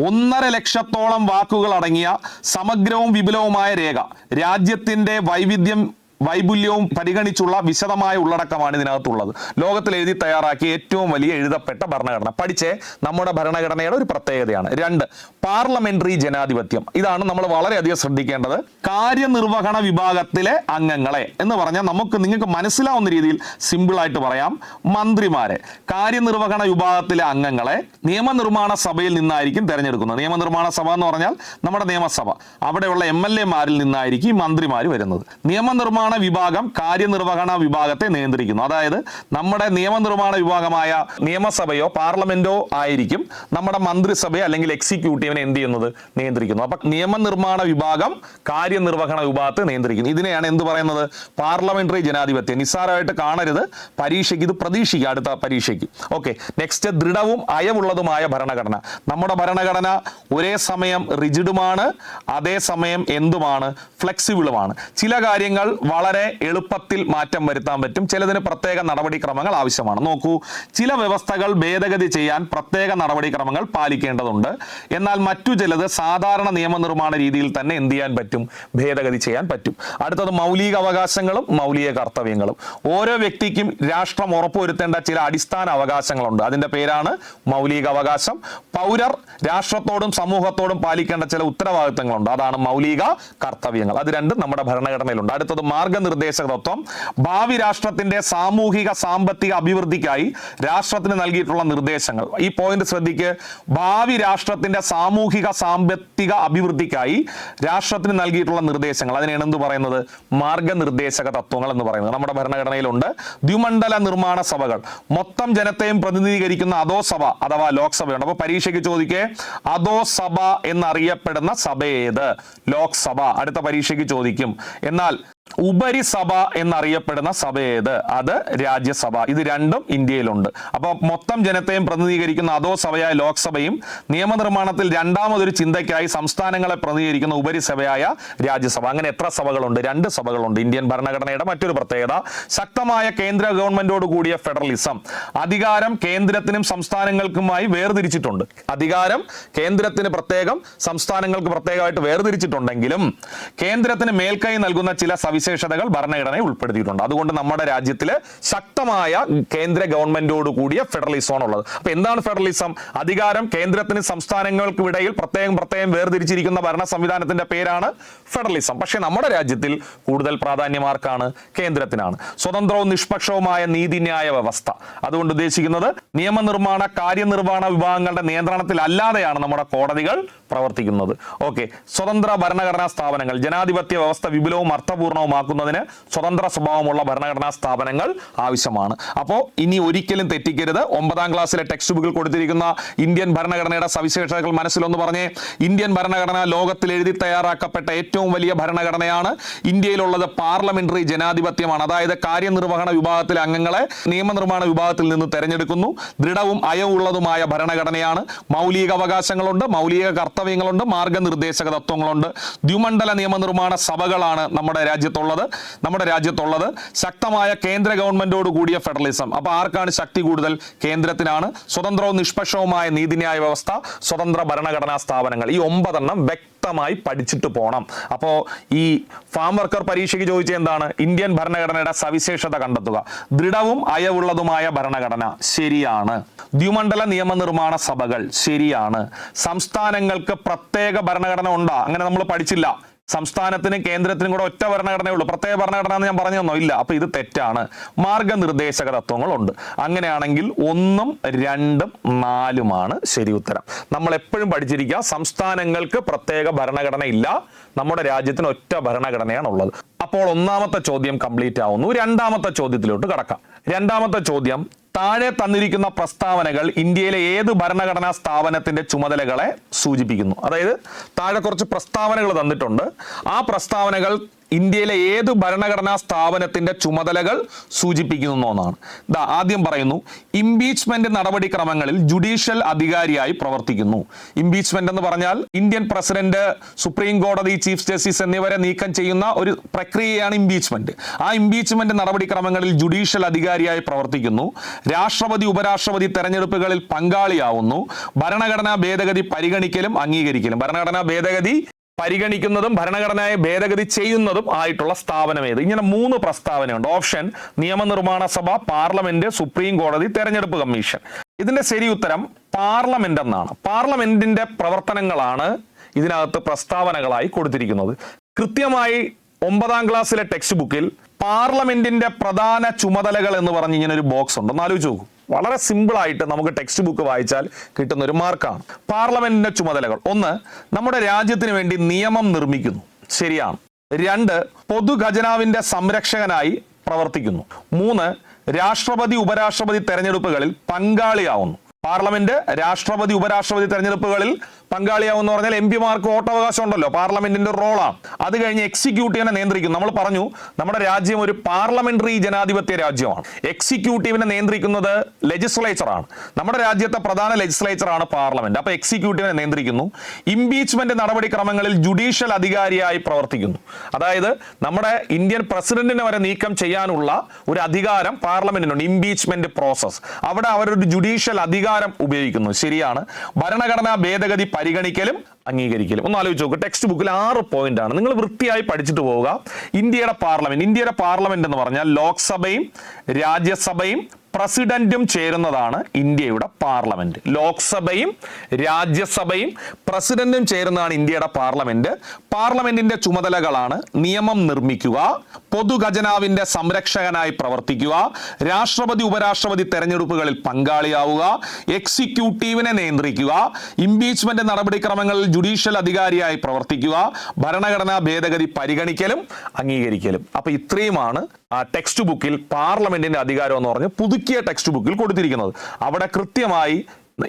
ഒന്നര ലക്ഷത്തോളം വാക്കുകൾ അടങ്ങിയ സമഗ്രവും വിപുലവുമായ രേഖ. രാജ്യത്തിന്റെ വൈവിധ്യം വൈപുല്യവും പരിഗണിച്ചുള്ള വിശദമായ ഉള്ളടക്കമാണ് ഇതിനകത്തുള്ളത്. ലോകത്തിൽ എഴുതി തയ്യാറാക്കിയ ഏറ്റവും വലിയ എഴുതപ്പെട്ട ഭരണഘടന. പഠിച്ചേ നമ്മുടെ ഭരണഘടനയുടെ ഒരു പ്രത്യേകതയാണ്. രണ്ട് പാർലമെന്ററി ജനാധിപത്യം. ഇതാണ് നമ്മൾ വളരെയധികം ശ്രദ്ധിക്കേണ്ടത്. കാര്യനിർവഹണ വിഭാഗത്തിലെ അംഗങ്ങളെ എന്ന് പറഞ്ഞാൽ നമുക്ക് നിങ്ങൾക്ക് മനസ്സിലാവുന്ന രീതിയിൽ സിമ്പിളായിട്ട് പറയാം. മന്ത്രിമാരെ. കാര്യനിർവഹണ വിഭാഗത്തിലെ അംഗങ്ങളെ നിയമനിർമ്മാണ സഭയിൽ നിന്നായിരിക്കും തിരഞ്ഞെടുക്കുന്നത്. നിയമനിർമ്മാണ സഭ എന്ന് പറഞ്ഞാൽ നമ്മുടെ നിയമസഭ. അവിടെയുള്ള എം എൽ എമാരിൽ നിന്നായിരിക്കും മന്ത്രിമാർ വരുന്നത്. നിയമനിർമ്മാണ വിഭാഗം കാര്യനിർവഹണ വിഭാഗത്തെ നിയന്ത്രിക്കുന്നു. അതായത് നമ്മുടെ നിയമനിർമ്മാണ വിഭാഗമായ നിയമസഭയോ പാർലമെന്റോ ആയിരിക്കും നമ്മുടെ മന്ത്രിസഭയോ അല്ലെങ്കിൽ എക്സിക്യൂട്ടീവിനെ എന്ത് ചെയ്യുന്നത്? നിയന്ത്രിക്കുന്നു. അപ്പൊ നിയമനിർമ്മാണ വിഭാഗം കാര്യനിർവഹണ വിഭാഗത്തെ നിയന്ത്രിക്കുന്നു. ഇതിനെയാണ് എന്ത് പറയുന്നത്? പാർലമെന്ററി ജനാധിപത്യം. നിസ്സാരമായിട്ട് കാണരുത്. പരീക്ഷയ്ക്ക് ഇത് പ്രതീക്ഷിക്കുക. അടുത്ത പരീക്ഷയ്ക്ക്. ഓക്കെ. നെക്സ്റ്റ് ദൃഢവും അയവുള്ളതുമായ ഭരണഘടന. നമ്മുടെ ഭരണഘടന ഒരേ സമയം റിജിഡുമാണ് അതേസമയം എന്തുമാണ്? ഫ്ലെക്സിബിളുമാണ് ചില കാര്യങ്ങൾ വളരെ എളുപ്പത്തിൽ മാറ്റം വരുത്താൻ പറ്റും. ചിലതിന് പ്രത്യേക നടപടിക്രമങ്ങൾ ആവശ്യമാണ്. നോക്കൂ ചില വ്യവസ്ഥകൾ ഭേദഗതി ചെയ്യാൻ പ്രത്യേക നടപടിക്രമങ്ങൾ പാലിക്കേണ്ടതുണ്ട്. എന്നാൽ മറ്റു ചിലത് സാധാരണ നിയമനിർമ്മാണ രീതിയിൽ തന്നെ എന്ത് ചെയ്യാൻ പറ്റും? ഭേദഗതി ചെയ്യാൻ പറ്റും. അടുത്തത് മൗലിക അവകാശങ്ങളും മൗലിക കർത്തവ്യങ്ങളും. ഓരോ വ്യക്തിക്കും രാഷ്ട്രം ഉറപ്പുവരുത്തേണ്ട ചില അടിസ്ഥാന അവകാശങ്ങളുണ്ട്. അതിന്റെ പേരാണ് മൗലിക അവകാശം. പൗരർ രാഷ്ട്രത്തോടും സമൂഹത്തോടും പാലിക്കേണ്ട ചില ഉത്തരവാദിത്തങ്ങളുണ്ട്. അതാണ് മൗലിക കർത്തവ്യങ്ങൾ. അത് രണ്ടും നമ്മുടെ ഭരണഘടനയിലുണ്ട്. അടുത്തത് മാർഗനിർദ്ദേശക തത്വം ഭാവി രാഷ്ട്രത്തിന്റെ സാമൂഹിക സാമ്പത്തിക അഭിവൃദ്ധിക്കായി രാഷ്ട്രത്തിന് നൽകിയിട്ടുള്ള നിർദ്ദേശങ്ങൾ. ഈ പോയിന്റ് ശ്രദ്ധിക്ക്. ഭാവി രാഷ്ട്രത്തിന്റെ സാമൂഹിക സാമ്പത്തിക അഭിവൃദ്ധിക്കായി രാഷ്ട്രത്തിന് നൽകിയിട്ടുള്ള നിർദ്ദേശങ്ങൾ. അതിനെയാണ് എന്ത് പറയുന്നത്? മാർഗനിർദ്ദേശക തത്വങ്ങൾ എന്ന് പറയുന്നത്. നമ്മുടെ ഭരണഘടനയിലുണ്ട്. ദ്വിമണ്ഡല നിർമ്മാണ സഭകൾ. മൊത്തം ജനത്തെയും പ്രതിനിധീകരിക്കുന്ന അതോ സഭ അഥവാ ലോക്സഭയുണ്ട്. അപ്പോൾ പരീക്ഷയ്ക്ക് ചോദിക്കേ അതോ സഭ എന്നറിയപ്പെടുന്ന സഭ ഏത്? ലോക്സഭ. അടുത്ത പരീക്ഷയ്ക്ക് ചോദിക്കും. എന്നാൽ ഉപരിസഭ എന്നറിയപ്പെടുന്ന സഭ ഏത്? അത് രാജ്യസഭ. ഇത് രണ്ടും ഇന്ത്യയിലുണ്ട്. അപ്പൊ മൊത്തം ജനത്തെയും പ്രതിനിധീകരിക്കുന്ന അതോ സഭയായ ലോക്സഭയും നിയമനിർമ്മാണത്തിൽ രണ്ടാമതൊരു ചിന്തയ്ക്കായി സംസ്ഥാനങ്ങളെ പ്രതിനിധീകരിക്കുന്ന ഉപരിസഭയായ രാജ്യസഭ. അങ്ങനെ എത്ര സഭകളുണ്ട്? രണ്ട് സഭകളുണ്ട്. ഇന്ത്യൻ ഭരണഘടനയുടെ മറ്റൊരു പ്രത്യേകത ശക്തമായ കേന്ദ്ര ഗവൺമെന്റോട് കൂടിയ ഫെഡറലിസം. അധികാരം കേന്ദ്രത്തിനും സംസ്ഥാനങ്ങൾക്കുമായി വേർതിരിച്ചിട്ടുണ്ട്. അധികാരം കേന്ദ്രത്തിന് പ്രത്യേകം സംസ്ഥാനങ്ങൾക്ക് പ്രത്യേകമായിട്ട് വേർതിരിച്ചിട്ടുണ്ടെങ്കിലും കേന്ദ്രത്തിന് മേൽക്കൈ നൽകുന്ന ചില സവിശേഷതകൾ ഭരണഘടനയെ ഉൾപ്പെടുത്തിയിട്ടുണ്ട്. അതുകൊണ്ട് നമ്മുടെ രാജ്യത്തിൽ ശക്തമായ കേന്ദ്ര ഗവൺമെന്റോട് കൂടിയ ഫെഡറലിസമാണ് ഉള്ളത്. അപ്പൊ എന്താണ് ഫെഡറലിസം? അധികാരം കേന്ദ്രത്തിന് സംസ്ഥാനങ്ങൾക്കും ഇടയിൽ പ്രത്യേകം പ്രത്യേകം വേർതിരിച്ചിരിക്കുന്ന ഭരണ സംവിധാനത്തിന്റെ പേരാണ് ഫെഡറലിസം. പക്ഷേ നമ്മുടെ രാജ്യത്തിൽ കൂടുതൽ പ്രാധാന്യമാർക്കാണ് കേന്ദ്രത്തിനാണ്. സ്വതന്ത്രവും നിഷ്പക്ഷവുമായ നീതിന്യായ വ്യവസ്ഥ. അതുകൊണ്ട് ഉദ്ദേശിക്കുന്നത് നിയമനിർമ്മാണ കാര്യനിർവഹണ വിഭാഗങ്ങളുടെ നിയന്ത്രണത്തിലല്ലാതെയാണ് നമ്മുടെ കോടതികൾ പ്രവർത്തിക്കുന്നത്. ഓക്കെ. സ്വതന്ത്ര ഭരണഘടനാ സ്ഥാപനങ്ങൾ ജനാധിപത്യ വ്യവസ്ഥ വിപുലവും അർത്ഥപൂർണവുമാക്കുന്നതിന് സ്വതന്ത്ര സ്വഭാവമുള്ള ഭരണഘടനാ സ്ഥാപനങ്ങൾ ആവശ്യമാണ്. അപ്പോൾ ഇനി ഒരിക്കലും തെറ്റിക്കരുത്. ഒമ്പതാം ക്ലാസ്സിലെ ടെക്സ്റ്റ് ബുക്കിൽ കൊടുത്തിരിക്കുന്ന ഇന്ത്യൻ ഭരണഘടനയുടെ സവിശേഷതകൾ മനസ്സിലൊന്ന് പറഞ്ഞേ. ഇന്ത്യൻ ഭരണഘടന ലോകത്തിൽ എഴുതി തയ്യാറാക്കപ്പെട്ട ഏറ്റവും വലിയ ഭരണഘടനയാണ് ഇന്ത്യയിലുള്ളത് പാർലമെന്ററി ജനാധിപത്യമാണ്. അതായത് കാര്യനിർവഹണ വിഭാഗത്തിലെ അംഗങ്ങളെ നിയമനിർമ്മാണ വിഭാഗത്തിൽ നിന്ന് തെരഞ്ഞെടുക്കുന്നു. ദൃഢവും അയവുള്ളതുമായ ഭരണഘടനയാണ്. മൗലിക അവകാശങ്ങളുണ്ട് മൗലിക കർത്തവ്യങ്ങളുണ്ട് മാർഗനിർദ്ദേശക തത്വങ്ങളുണ്ട്. ദ്വിമണ്ഡല നിയമനിർമ്മാണ സഭകളാണ് നമ്മുടെ രാജ്യത്തുള്ളത് നമ്മുടെ രാജ്യത്തുള്ളത് ശക്തമായ കേന്ദ്ര ഗവൺമെന്റോട് കൂടിയ ഫെഡറലിസം. അപ്പോൾ ആർക്കാണ് ശക്തി കൂടുതൽ? കേന്ദ്രത്തിനാണ്. സ്വതന്ത്രവും നിഷ്പക്ഷവുമായ നീതിന്യായ വ്യവസ്ഥ സ്വതന്ത്ര ഭരണഘടനാ സ്ഥാപനങ്ങൾ. ഈ ഒമ്പതെണ്ണം വ്യക്തമായി പഠിച്ചിട്ട് പോകണം അപ്പോൾ ഈ ഫാം വർക്കർ പരീക്ഷയ്ക്ക് ചോദിച്ച എന്താണ്? ഇന്ത്യൻ ഭരണഘടനയുടെ സവിശേഷത കണ്ടെത്തുക. ദൃഢവും അയവുള്ളതുമായ ഭരണഘടന ശരിയാണ്. ദ്വിമണ്ഡല നിയമനിർമ്മാണ സഭകൾ ശരിയാണ്. സംസ്ഥാനങ്ങൾക്ക് പ്രത്യേക ഭരണഘടന ഉണ്ടാ? അങ്ങനെ നമ്മൾ പഠിച്ചില്ല. സംസ്ഥാനത്തിനും കേന്ദ്രത്തിനും കൂടെ ഒറ്റ ഭരണഘടനയുള്ളൂ പ്രത്യേക ഭരണഘടന എന്ന് ഞാൻ പറഞ്ഞു തന്നോ? ഇല്ല. അപ്പൊ ഇത് തെറ്റാണ്. മാർഗനിർദ്ദേശക തത്വങ്ങളുണ്ട്. അങ്ങനെയാണെങ്കിൽ ഒന്നും രണ്ടും നാലുമാണ് ശരി ഉത്തരം. നമ്മൾ എപ്പോഴും പഠിച്ചിരിക്കുക സംസ്ഥാനങ്ങൾക്ക് പ്രത്യേക ഭരണഘടന ഇല്ല. നമ്മുടെ രാജ്യത്തിന് ഒറ്റ ഭരണഘടനയാണ് ഉള്ളത് അപ്പോൾ ഒന്നാമത്തെ ചോദ്യം കംപ്ലീറ്റ് ആവുന്നു. രണ്ടാമത്തെ ചോദ്യത്തിലോട്ട് കടക്കാം. രണ്ടാമത്തെ ചോദ്യം. താഴെ തന്നിരിക്കുന്ന പ്രസ്താവനകൾ ഇന്ത്യയിലെ ഏത് ഭരണഘടനാ സ്ഥാപനത്തിന്റെ ചുമതലകളെ സൂചിപ്പിക്കുന്നു. അതായത് താഴെ കുറച്ച് പ്രസ്താവനകൾ തന്നിട്ടുണ്ട്. ആ പ്രസ്താവനകൾ ഇന്ത്യയിലെ ഏത് ഭരണഘടനാ സ്ഥാപനത്തിന്റെ ചുമതലകൾ സൂചിപ്പിക്കുന്നു എന്നാണ് ഇതാ ആദ്യം പറയുന്നു ഇംപീച്ച്മെന്റ് നടപടിക്രമങ്ങളിൽ ജുഡീഷ്യൽ അധികാരിയായി പ്രവർത്തിക്കുന്നു. ഇംപീച്ച്മെന്റ് എന്ന് പറഞ്ഞാൽ ഇന്ത്യൻ പ്രസിഡന്റ് സുപ്രീം കോടതി ചീഫ് ജസ്റ്റിസ് എന്നിവരെ നീക്കം ചെയ്യുന്ന ഒരു പ്രക്രിയയാണ് ഇംപീച്ച്മെന്റ് ആ ഇംപീച്ച്മെന്റ് നടപടിക്രമങ്ങളിൽ ജുഡീഷ്യൽ അധികാരിയായി പ്രവർത്തിക്കുന്നു. രാഷ്ട്രപതി ഉപരാഷ്ട്രപതി തെരഞ്ഞെടുപ്പുകളിൽ പങ്കാളിയാവുന്നു. ഭരണഘടനാ ഭേദഗതി പരിഗണിക്കലും അംഗീകരിക്കലും. ഭരണഘടനാ ഭേദഗതി പരിഗണിക്കുന്നതും ഭരണഘടനയെ ഭേദഗതി ചെയ്യുന്നതും ആയിട്ടുള്ള സ്ഥാപനം ഏത്? ഇങ്ങനെ മൂന്ന് പ്രസ്താവനയുണ്ട്. ഓപ്ഷൻ നിയമനിർമ്മാണ സഭ പാർലമെന്റ് സുപ്രീം കോടതി തെരഞ്ഞെടുപ്പ് കമ്മീഷൻ. ഇതിന്റെ ശരി ഉത്തരം പാർലമെന്റ് എന്നാണ്. പാർലമെന്റിന്റെ പ്രവർത്തനങ്ങളാണ് ഇതിനകത്ത് പ്രസ്താവനകളായി കൊടുത്തിരിക്കുന്നത്. കൃത്യമായി ഒമ്പതാം ക്ലാസ്സിലെ ടെക്സ്റ്റ് ബുക്കിൽ പാർലമെന്റിന്റെ പ്രധാന ചുമതലകൾ എന്ന് പറഞ്ഞ് ഇങ്ങനെ ഒരു ബോക്സ് ഉണ്ട്. ഒന്ന് ആലോചിച്ച് നോക്കൂ. വളരെ സിമ്പിളായിട്ട് നമുക്ക് ടെക്സ്റ്റ് ബുക്ക് വായിച്ചാൽ കിട്ടുന്ന ഒരു മാർക്കാണ് പാർലമെന്റിന്റെ ചുമതലകൾ. ഒന്ന് നമ്മുടെ രാജ്യത്തിന് വേണ്ടി നിയമം നിർമ്മിക്കുന്നു. ശരിയാണ്. രണ്ട് പൊതുഖജനാവിന്റെ സംരക്ഷകനായി പ്രവർത്തിക്കുന്നു. മൂന്ന് രാഷ്ട്രപതി ഉപരാഷ്ട്രപതി തെരഞ്ഞെടുപ്പുകളിൽ പങ്കാളിയാവുന്നു. പാർലമെന്റ് രാഷ്ട്രപതി ഉപരാഷ്ട്രപതി തെരഞ്ഞെടുപ്പുകളിൽ പങ്കാളിയാവുന്ന പറഞ്ഞാൽ എം പിമാർക്ക് വോട്ടവകാശം ഉണ്ടല്ലോ പാർലമെന്റിന്റെ റോളാണ് അത് കഴിഞ്ഞ് എക്സിക്യൂട്ടീവിനെ നിയന്ത്രിക്കും നമ്മൾ പറഞ്ഞു നമ്മുടെ രാജ്യം ഒരു പാർലമെന്ററി ജനാധിപത്യ രാജ്യമാണ്. എക്സിക്യൂട്ടീവിനെ നിയന്ത്രിക്കുന്നത് ലെജിസ്ലേച്ചറാണ് നമ്മുടെ രാജ്യത്തെ പ്രധാന ലെജിസ്ലേച്ചറാണ് പാർലമെന്റ് അപ്പൊ എക്സിക്യൂട്ടീവിനെ നിയന്ത്രിക്കുന്നു. ഇംപീച്ച്മെന്റ് നടപടിക്രമങ്ങളിൽ ജുഡീഷ്യൽ അധികാരിയായി പ്രവർത്തിക്കുന്നു. അതായത് നമ്മുടെ ഇന്ത്യൻ പ്രസിഡന്റിനെ വരെ നീക്കം ചെയ്യാനുള്ള ഒരു അധികാരം പാർലമെന്റിനുണ്ട്. ഇംപീച്ച്മെന്റ് പ്രോസസ് അവിടെ അവരൊരു ജുഡീഷ്യൽ അധികാരം ഉപയോഗിക്കുന്നു. ശരിയാണ്. ഭരണഘടനാ ഭേദഗതി പരിഗണിക്കലും അംഗീകരിക്കലും. ഒന്ന് ആലോചിച്ച് നോക്കുക ടെക്സ്റ്റ് ബുക്കിൽ ആറ് പോയിന്റ് ആണ്. നിങ്ങൾ വൃത്തിയായി പഠിച്ചിട്ട് പോവുക. ഇന്ത്യയുടെ പാർലമെന്റ് ഇന്ത്യയുടെ പാർലമെന്റ് എന്ന് പറഞ്ഞാൽ ലോക്സഭയും രാജ്യസഭയും പ്രസിഡന്റും ചേരുന്നതാണ് ഇന്ത്യയുടെ പാർലമെന്റ് ലോക്സഭയും രാജ്യസഭയും പ്രസിഡന്റും ചേരുന്നതാണ് ഇന്ത്യയുടെ പാർലമെന്റ് പാർലമെന്റിന്റെ ചുമതലകളാണ് നിയമം നിർമ്മിക്കുക പൊതുഖജനാവിന്റെ സംരക്ഷകനായി പ്രവർത്തിക്കുക രാഷ്ട്രപതി ഉപരാഷ്ട്രപതി തെരഞ്ഞെടുപ്പുകളിൽ പങ്കാളിയാവുക എക്സിക്യൂട്ടീവിനെ നിയന്ത്രിക്കുക ഇംപീച്ച്മെന്റ് നടപടിക്രമങ്ങളിൽ ജുഡീഷ്യൽ അധികാരിയായി പ്രവർത്തിക്കുക ഭരണഘടനാ ഭേദഗതി പരിഗണിക്കലും അംഗീകരിക്കലും. അപ്പൊ ഇത്രയുമാണ് ആ ടെക്സ്റ്റ് ബുക്കിൽ പാർലമെന്റിന്റെ അധികാരം എന്ന് പറഞ്ഞ് പുതുക്കിയ ടെക്സ്റ്റ് ബുക്കിൽ കൊടുത്തിരിക്കുന്നത്. അവിടെ കൃത്യമായി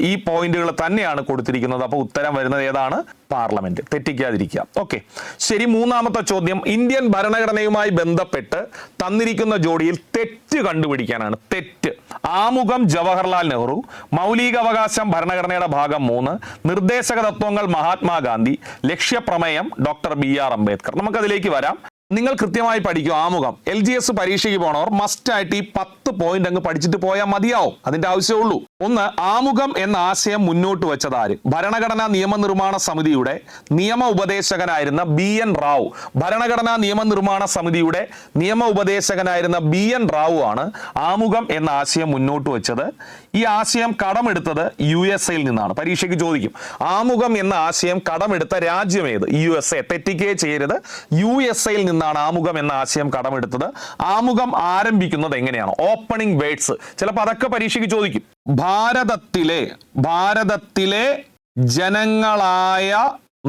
ഈ പോയിന്റുകൾ തന്നെയാണ് കൊടുത്തിരിക്കുന്നത്. അപ്പോൾ ഉത്തരം വരുന്നത് ഏതാണ്? പാർലമെന്റ്. തെറ്റിക്കാതിരിക്കുക. ഓക്കെ. ശരി മൂന്നാമത്തെ ചോദ്യം. ഇന്ത്യൻ ഭരണഘടനയുമായി ബന്ധപ്പെട്ട് തന്നിരിക്കുന്ന ജോഡിയിൽ തെറ്റ് കണ്ടുപിടിക്കാനാണ്. തെറ്റ്. ആമുഖം ജവഹർലാൽ നെഹ്റു മൗലികാവകാശം ഭരണഘടനയുടെ ഭാഗം മൂന്ന് നിർദ്ദേശക തത്വങ്ങൾ മഹാത്മാഗാന്ധി ലക്ഷ്യപ്രമേയം ഡോക്ടർ ബി ആർ അംബേദ്കർ. നമുക്കതിലേക്ക് വരാം. നിങ്ങൾ കൃത്യമായി പഠിക്കും ആമുഖം. എൽ ജി എസ് പരീക്ഷയ്ക്ക് പോണവർ മസ്റ്റ് ആയിട്ട് ഈ പത്ത് പോയിന്റ് അങ്ങ് പഠിച്ചിട്ട് പോയാൽ മതിയാവും. അതിന്റെ ആവശ്യമുള്ളൂ ഒന്ന് ആമുഖം എന്ന ആശയം മുന്നോട്ട് വെച്ചത് ആര്? ഭരണഘടനാ നിയമനിർമ്മാണ സമിതിയുടെ നിയമ ഉപദേശകനായിരുന്ന ബി എൻ റാവു. ഭരണഘടനാ നിയമനിർമ്മാണ സമിതിയുടെ നിയമ ഉപദേശകനായിരുന്ന ബി എൻ റാവു ആണ് ആമുഖം എന്ന ആശയം മുന്നോട്ട് വെച്ചത്. ഈ ആശയം കടമെടുത്തത് യു എസ് എയിൽ നിന്നാണ്. പരീക്ഷയ്ക്ക് ചോദിക്കും. ആമുഖം എന്ന ആശയം കടമെടുത്ത രാജ്യം ഏത്? U S A. തെറ്റിക്കേ ചെയ്യരുത്. യു എസ് എയിൽ നിന്നാണ് ആമുഖം എന്ന ആശയം കടമെടുത്തത്. ആമുഖം ആരംഭിക്കുന്നത് എങ്ങനെയാണ്? ഓപ്പണിംഗ് വേർഡ്സ് ചിലപ്പോൾ അതൊക്കെ പരീക്ഷയ്ക്ക് ചോദിക്കും. ഭാരതത്തിലെ ഭാരതത്തിലെ ജനങ്ങളായ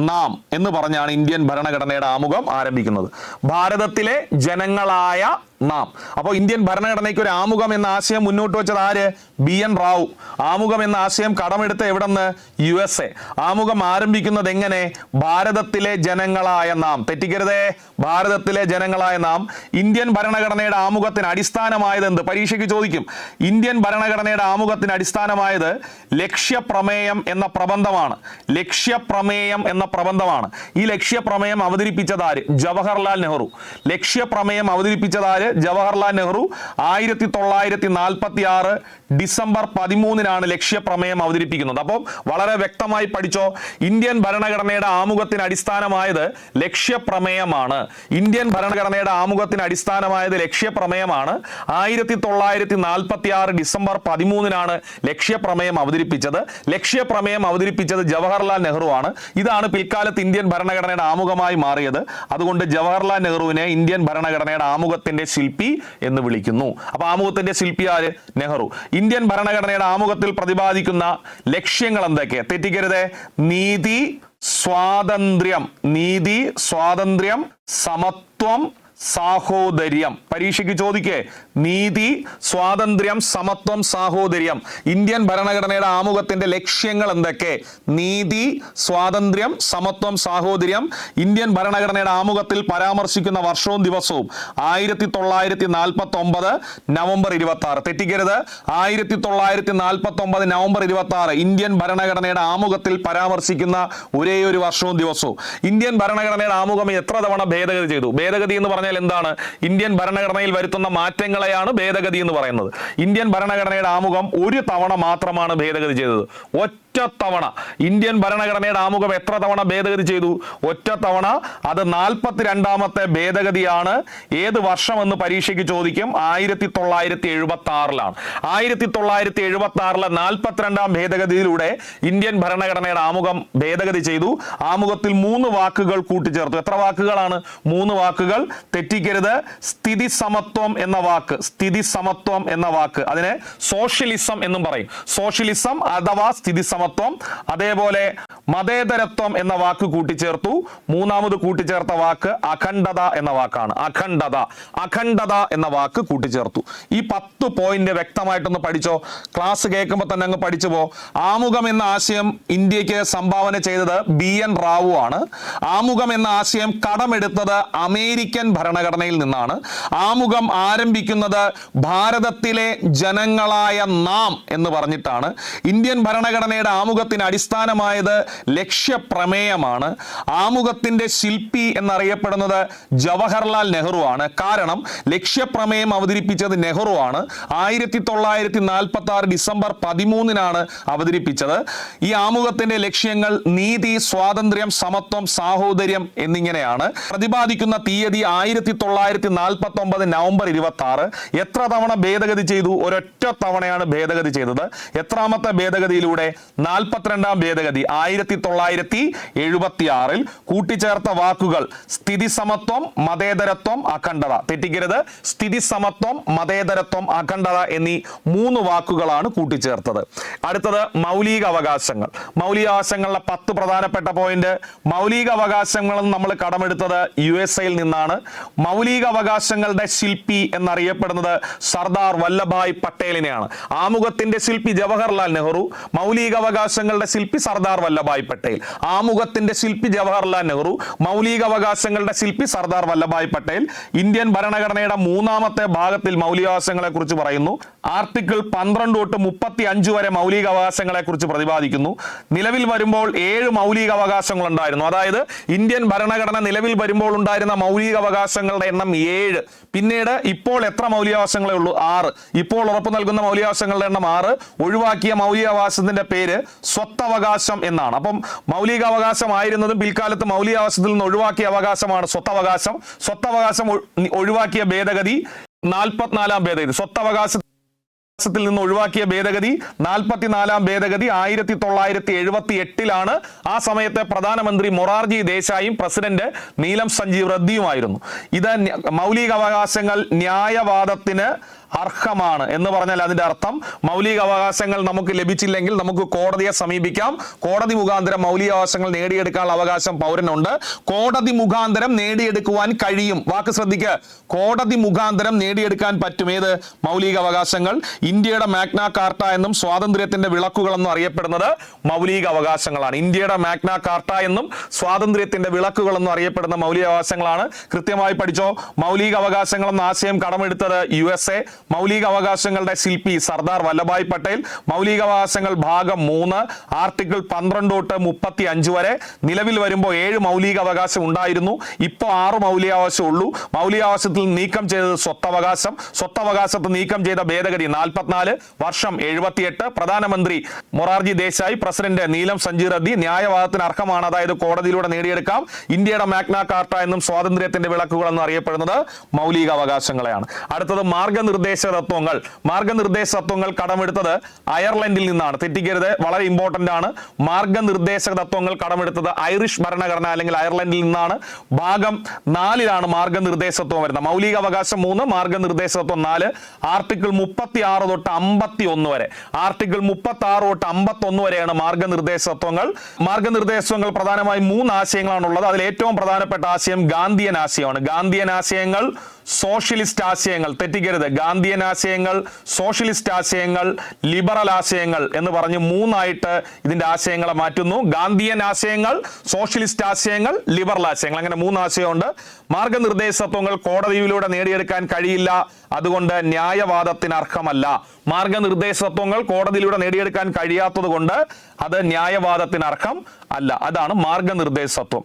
നാം എന്ന് പറഞ്ഞാണ് ഇന്ത്യൻ ഭരണഘടനയുടെ ആമുഖം ആരംഭിക്കുന്നത്. ഭാരതത്തിലെ ജനങ്ങളായ നാം. അപ്പോൾ ഇന്ത്യൻ ഭരണഘടനയ്ക്ക് ഒരു ആമുഖം എന്ന ആശയം മുന്നോട്ട് വെച്ചത് ആര്? B N Rao. ആമുഖം എന്ന ആശയം കടമെടുത്ത എവിടെന്ന്? യു എസ് എ ആമുഖം ആരംഭിക്കുന്നത് എങ്ങനെ? ഭാരതത്തിലെ ജനങ്ങളായ നാം. തെറ്റിക്കരുതേ. ഭാരതത്തിലെ ജനങ്ങളായ നാം. ഇന്ത്യൻ ഭരണഘടനയുടെ ആമുഖത്തിന് അടിസ്ഥാനമായത് എന്ത്? പരീക്ഷയ്ക്ക് ചോദിക്കും. ഇന്ത്യൻ ഭരണഘടനയുടെ ആമുഖത്തിന് അടിസ്ഥാനമായത് ലക്ഷ്യപ്രമേയം എന്ന പ്രബന്ധമാണ്. ലക്ഷ്യപ്രമേയം എന്ന പ്രബന്ധമാണ്. ഈ ലക്ഷ്യപ്രമേയം അവതരിപ്പിച്ചത് ആര്? ജവഹർലാൽ നെഹ്റു. ലക്ഷ്യപ്രമേയം അവതരിപ്പിച്ചത് ജവഹർലാൽ നെഹ്റു ആയിരത്തി തൊള്ളായിരത്തി നാൽപ്പത്തി ആറ് ഡിസംബർ പതിമൂന്നിനാണ് ലക്ഷ്യപ്രമേയം അവതരിപ്പിക്കുന്നത്. അപ്പോൾ വളരെ വ്യക്തമായി പഠിച്ചോ ഇന്ത്യൻ ഭരണഘടനയുടെ ആമുഖത്തിന് അടിസ്ഥാനമായത് ലക്ഷ്യപ്രമേയമാണ്. ഇന്ത്യൻ ഭരണഘടനയുടെ ആമുഖത്തിന് അടിസ്ഥാനമായത് ലക്ഷ്യപ്രമേയമാണ്. ആയിരത്തി തൊള്ളായിരത്തി നാൽപ്പത്തി ആറ് ഡിസംബർ പതിമൂന്നിനാണ് ലക്ഷ്യപ്രമേയം അവതരിപ്പിച്ചത്. ലക്ഷ്യപ്രമേയം അവതരിപ്പിച്ചത് ജവഹർലാൽ നെഹ്റു ആണ്. ഇതാണ് പിൽക്കാലത്ത് ഇന്ത്യൻ ഭരണഘടനയുടെ ആമുഖമായി മാറിയത്. അതുകൊണ്ട് ജവഹർലാൽ നെഹ്റുവിനെ ഇന്ത്യൻ ഭരണഘടനയുടെ ആമുഖത്തിന്റെ ശില്പി എന്ന് വിളിക്കുന്നു. അപ്പൊ ആമുഖത്തിന്റെ ശില്പി ആര്? നെഹ്റു. ഇന്ത്യൻ ഭരണഘടനയുടെ ആമുഖത്തിൽ പ്രതിപാദിക്കുന്ന ലക്ഷ്യങ്ങൾ എന്തൊക്കെ? തെറ്റിക്കരുത്. നീതി സ്വാതന്ത്ര്യം. നീതി സ്വാതന്ത്ര്യം സമത്വം സാഹോദര്യം. പരീക്ഷയ്ക്ക് ചോദിക്കേ. നീതി സ്വാതന്ത്ര്യം സമത്വം സാഹോദര്യം. ഇന്ത്യൻ ഭരണഘടനയുടെ ആമുഖത്തിന്റെ ലക്ഷ്യങ്ങൾ എന്തൊക്കെ? നീതി സ്വാതന്ത്ര്യം സമത്വം സാഹോദര്യം. ഇന്ത്യൻ ഭരണഘടനയുടെ ആമുഖത്തിൽ പരാമർശിക്കുന്ന വർഷവും ദിവസവും. ആയിരത്തി തൊള്ളായിരത്തി നാൽപ്പത്തി ഒമ്പത് നവംബർ ഇരുപത്തി ആറ് തെറ്റിക്കരുത്. ആയിരത്തി തൊള്ളായിരത്തി നാൽപ്പത്തി ഒമ്പത് നവംബർ ഇരുപത്തി ആറ് ഇന്ത്യൻ ഭരണഘടനയുടെ ആമുഖത്തിൽ പരാമർശിക്കുന്ന ഒരേ ഒരു വർഷവും ദിവസവും. ഇന്ത്യൻ ഭരണഘടനയുടെ ആമുഖം എത്ര തവണ ഭേദഗതി ചെയ്തു? ഭേദഗതി എന്ന് പറഞ്ഞാൽ എന്താണ്? ഇന്ത്യൻ ഭരണഘടനയിൽ വരുത്തുന്ന മാറ്റങ്ങളെയാണ് ഭേദഗതി എന്ന് പറയുന്നത്. ഇന്ത്യൻ ഭരണഘടനയുടെ ആമുഖം ഒരു തവണ മാത്രമാണ് ഭേദഗതി ചെയ്തത്. ഒറ്റ തവണ. ഇന്ത്യൻ ഭരണഘടനയുടെ ആമുഖം എത്ര തവണ ഭേദഗതി ചെയ്തു? ഒറ്റ തവണ. അത് നാൽപ്പത്തി രണ്ടാമത്തെ ഭേദഗതിയാണ്. ഏത് വർഷമെന്ന് പരീക്ഷയ്ക്ക് ചോദിക്കും. ആയിരത്തി തൊള്ളായിരത്തി എഴുപത്തി ആറിലാണ് ആയിരത്തി തൊള്ളായിരത്തി എഴുപത്തി ആറിലെ നാൽപ്പത്തിരണ്ടാം ഭേദഗതിയിലൂടെ ഇന്ത്യൻ ഭരണഘടനയുടെ ആമുഖം ഭേദഗതി ചെയ്തു. ആമുഖത്തിൽ മൂന്ന് വാക്കുകൾ കൂട്ടിച്ചേർത്തു. എത്ര വാക്കുകളാണ്? മൂന്ന് വാക്കുകൾ തെറ്റിക്കരുത്. സ്ഥിതി സമത്വം എന്ന വാക്ക് സ്ഥിതി സമത്വം എന്ന വാക്ക്. അതിനെ സോഷ്യലിസം എന്നും പറയും. സോഷ്യലിസം അഥവാ സ്ഥിതി സമത്വം അതേപോലെ മതേതരത്വം എന്ന വാക്ക് കൂട്ടിച്ചേർത്തു. മൂന്നാമത് കൂട്ടിച്ചേർത്ത വാക്ക് അഖണ്ഡത എന്ന വാക്കാണ്. അഖണ്ഡത. അഖണ്ഡത എന്ന വാക്ക് കൂട്ടിച്ചേർത്തു. ഈ പത്ത് പോയിന്റ് വ്യക്തമായിട്ടൊന്ന് പഠിച്ചോ? ക്ലാസ് കേൾക്കുമ്പോൾ തന്നെ അങ്ങ് പഠിച്ചു പോ. ആമുഖം എന്ന ആശയം ഇന്ത്യയ്ക്ക് സംഭാവന ചെയ്തത് ബി എൻ റാവു ആണ്. ആമുഖം എന്ന ആശയം കടമെടുത്തത് അമേരിക്കൻ ഭരണഘടനയിൽ നിന്നാണ് ആമുഖം ആരംഭിക്കുന്നത് ഭാരതത്തിലെ ജനങ്ങളായ നാം എന്ന് പറഞ്ഞിട്ടാണ്. ഇന്ത്യൻ ഭരണഘടനയുടെ ആമുഖത്തിന് അടിസ്ഥാനമായത് ലക്ഷ്യപ്രമേയമാണ്. ആമുഖത്തിന്റെ ശില്പി എന്നറിയപ്പെടുന്നത് ജവഹർലാൽ നെഹ്റു ആണ്. കാരണം ലക്ഷ്യപ്രമേയം അവതരിപ്പിച്ചത് നെഹ്റു ആണ്. ആയിരത്തി തൊള്ളായിരത്തി നാൽപ്പത്തി ആറ് ഡിസംബർ പതിമൂന്നിനാണ് അവതരിപ്പിച്ചത്. ഈ ആമുഖത്തിന്റെ ലക്ഷ്യങ്ങൾ നീതി സ്വാതന്ത്ര്യം സമത്വം സാഹോദര്യം എന്നിങ്ങനെയാണ്. പ്രതിപാദിക്കുന്ന തീയതി ആയിരത്തി തൊള്ളായിരത്തി നാൽപ്പത്തി ഒമ്പത് നവംബർ ഇരുപത്തി ആറ് എത്ര തവണ ഭേദഗതി ചെയ്തു? ഒരൊറ്റ തവണയാണ് ഭേദഗതി ചെയ്തത്. എത്രാമത്തെ ഭേദഗതിയിലൂടെ? നാൽപ്പത്തിരണ്ടാം ഭേദഗതി. ആയിരത്തി തൊള്ളായിരത്തി എഴുപത്തി ആറിൽ കൂട്ടിച്ചേർത്ത വാക്കുകൾ സ്ഥിതി സമത്വം മതേതരത്വം അഖണ്ഡത. തെറ്റിക്കരുത്. സ്ഥിതി സമത്വം മതേതരത്വം അഖണ്ഡത എന്നീ മൂന്ന് വാക്കുകളാണ് കൂട്ടിച്ചേർത്തത്. അടുത്തത് മൗലിക അവകാശങ്ങൾ മൗലിക അവകാശങ്ങളിലെ പത്ത് പ്രധാനപ്പെട്ട പോയിന്റ്. മൗലിക അവകാശങ്ങളും നമ്മൾ കടമെടുത്തത് യു എസ് എയിൽ നിന്നാണ്. മൗലിക അവകാശങ്ങളുടെ ശില്പി എന്നറിയപ്പെടുന്നത് സർദാർ വല്ലഭായ് പട്ടേലിനെയാണ്. ആമുഖത്തിന്റെ ശില്പി ജവഹർലാൽ നെഹ്റു മൗലിക അവകാശങ്ങളുടെ ശില്പി സർദാർ വല്ലഭായ് പട്ടേൽ. ആമുഖത്തിന്റെ ശില്പി ജവഹർലാൽ നെഹ്റു മൗലിക അവകാശങ്ങളുടെ ശില്പി സർദാർ വല്ലഭായ് പട്ടേൽ. ഇന്ത്യൻ ഭരണഘടനയുടെ മൂന്നാമത്തെ ഭാഗത്തിൽ മൗലികാവകാശങ്ങളെ കുറിച്ച് പറയുന്നു. ആർട്ടിക്കിൾ പന്ത്രണ്ട് തൊട്ട് മുപ്പത്തി അഞ്ച് വരെ മൗലികാവകാശങ്ങളെ കുറിച്ച് പ്രതിപാദിക്കുന്നു. നിലവിൽ വരുമ്പോൾ ഏഴ് മൗലികാവകാശങ്ങൾ ഉണ്ടായിരുന്നു അതായത് ഇന്ത്യൻ ഭരണഘടന നിലവിൽ വരുമ്പോൾ ഉണ്ടായിരുന്ന മൗലിക അവകാശങ്ങളുടെ എണ്ണം ഏഴ്. പിന്നീട് ഇപ്പോൾ എത്ര മൗലികാവകാശങ്ങളേ ഉള്ളൂ? ആറ്. ഇപ്പോൾ ഉറപ്പ് നൽകുന്ന മൗലികാവകാശങ്ങളുടെ എണ്ണം ആറ്. ഒഴിവാക്കിയ മൗലികാവകാശത്തിന്റെ പേര് സ്വത്തവകാശം എന്നാണ്. അപ്പം മൗലികാവകാശമായിരുന്നതും പിൽക്കാലത്ത് മൗലികാവകാശത്തിൽ നിന്ന് ഒഴിവാക്കിയ അവകാശമാണ് സ്വത്തവകാശം. സ്വത്തവകാശം ഒഴിവാക്കിയ ഭേദഗതി നാൽപ്പത്തിനാലാം ഭേദഗതി. സ്വത്തവകാശ ത്തിൽ നിന്ന് ഒഴിവാക്കിയ ഭേദഗതി നാൽപ്പത്തിനാലാം ഭേദഗതി ആയിരത്തി തൊള്ളായിരത്തി എഴുപത്തി എട്ടിലാണ് ആ സമയത്തെ പ്രധാനമന്ത്രി മൊറാർജി ദേശായും പ്രസിഡന്റ് നീലം സഞ്ജീവ് റദ്ദിയുമായിരുന്നു. ഇത് മൗലികാവകാശങ്ങൾ ന്യായവാദത്തിന് അർഹമാണ് എന്ന് പറഞ്ഞാൽ അതിന്റെ അർത്ഥം മൗലിക അവകാശങ്ങൾ നമുക്ക് ലഭിച്ചില്ലെങ്കിൽ നമുക്ക് കോടതിയെ സമീപിക്കാം. കോടതി മുഖാന്തരം മൗലിക അവകാശങ്ങൾ നേടിയെടുക്കാനുള്ള അവകാശം പൗരനുണ്ട്. കോടതി മുഖാന്തരം നേടിയെടുക്കുവാൻ കഴിയും. വാക്ക് ശ്രദ്ധിക്കുക കോടതി മുഖാന്തരം നേടിയെടുക്കാൻ പറ്റും. ഏത്? മൗലിക അവകാശങ്ങൾ. ഇന്ത്യയുടെ മാഗ്ന കാർട്ട എന്നും സ്വാതന്ത്ര്യത്തിന്റെ വിളക്കുകളെന്നും അറിയപ്പെടുന്നത് മൗലിക അവകാശങ്ങളാണ്. ഇന്ത്യയുടെ മാഗ്ന കാർട്ട എന്നും സ്വാതന്ത്ര്യത്തിന്റെ വിളക്കുകളെന്നും അറിയപ്പെടുന്ന മൗലിക അവകാശങ്ങളാണ്. കൃത്യമായി പഠിച്ചോ? മൗലിക അവകാശങ്ങൾ എന്ന ആശയം കടമെടുത്തത് യു എസ് എ. മൗലിക അവകാശങ്ങളുടെ ശില്പി സർദാർ വല്ലഭായ് പട്ടേൽ. മൗലിക അവകാശങ്ങൾ ഭാഗം മൂന്ന് ആർട്ടിക്കിൾ പന്ത്രണ്ട് തൊട്ട് മുപ്പത്തി അഞ്ച് വരെ. നിലവിൽ വരുമ്പോൾ ഏഴ് മൗലിക അവകാശം ഉണ്ടായിരുന്നു. ഇപ്പോൾ ആറ് മൗലികാവകാശം ഉള്ളൂ. മൗലികാവകാശത്തിൽ നീക്കം ചെയ്തത് സ്വത്തവകാശം. സ്വത്തവകാശത്ത് നീക്കം ചെയ്ത ഭേദഗതി നാൽപ്പത്തിനാല് വർഷം എഴുപത്തിയെട്ട്. പ്രധാനമന്ത്രി മൊറാർജി ദേശായി പ്രസിഡന്റ് നീലം സഞ്ജീർ റെഡ്ഡി ന്യായവാദത്തിന് അർഹമാണ്. അതായത് കോടതിയിലൂടെ നേടിയെടുക്കാം. ഇന്ത്യയുടെ മാഗ്ന കാർട്ട എന്നും സ്വാതന്ത്ര്യത്തിന്റെ വിളക്കുകൾ എന്നും അറിയപ്പെടുന്നത് മൗലിക അവകാശങ്ങളെയാണ് അടുത്തത് മാർഗനിർദ്ദേശ തത്വങ്ങൾ മാർഗനിർദ്ദേശ തത്വങ്ങൾ കടമെടുത്തത് അയർലൻഡിൽ നിന്നാണ്. തെറ്റിക്കരുത് വളരെ ഇമ്പോർട്ടന്റ് ആണ്. മാർഗനിർദ്ദേശ തത്വങ്ങൾ കടമെടുത്തത് ഐറിഷ് ഭരണഘടന അല്ലെങ്കിൽ അയർലൻഡിൽ നിന്നാണ്. ഭാഗം നാലിലാണ് മാർഗനിർദ്ദേശ തത്വം വരുന്നത്. മൗലിക അവകാശം മൂന്ന് മാർഗനിർദ്ദേശ തത്വം നാല്. ആർട്ടിക്കിൾ മുപ്പത്തി ആറ് തൊട്ട് അമ്പത്തി ഒന്ന് വരെ. ആർട്ടിക്കിൾ മുപ്പത്തി ആറ് തൊട്ട് അമ്പത്തി ഒന്ന് വരെയാണ് മാർഗനിർദ്ദേശ തത്വങ്ങൾ മാർഗനിർദ്ദേശങ്ങൾ പ്രധാനമായും മൂന്ന് ആശയങ്ങളാണുള്ളത്. അതിൽ ഏറ്റവും പ്രധാനപ്പെട്ട ആശയം ഗാന്ധിയൻ ആശയമാണ്. ഗാന്ധിയൻ ആശയങ്ങൾ സോഷ്യലിസ്റ്റ് ആശയങ്ങൾ തെറ്റിക്കരുത്. ഗാന്ധിയൻ ആശയങ്ങൾ സോഷ്യലിസ്റ്റ് ആശയങ്ങൾ ലിബറൽ ആശയങ്ങൾ എന്ന് പറഞ്ഞ് മൂന്നായിട്ട് ഇതിന്റെ ആശയങ്ങളെ മാറ്റുന്നു. ഗാന്ധിയൻ ആശയങ്ങൾ സോഷ്യലിസ്റ്റ് ആശയങ്ങൾ ലിബറൽ ആശയങ്ങൾ. അങ്ങനെ മൂന്ന് ആശയമുണ്ട്. മാർഗനിർദ്ദേശ തത്വങ്ങൾ കോടതിയിലൂടെ നേടിയെടുക്കാൻ കഴിയില്ല. അതുകൊണ്ട് ന്യായവാദത്തിന് അർഹമല്ല. മാർഗനിർദ്ദേശ തത്വങ്ങൾ കോടതിയിലൂടെ നേടിയെടുക്കാൻ കഴിയാത്തത് കൊണ്ട് അത് ന്യായവാദത്തിന് അർഹം അല്ല. അതാണ് മാർഗനിർദ്ദേശ തത്വം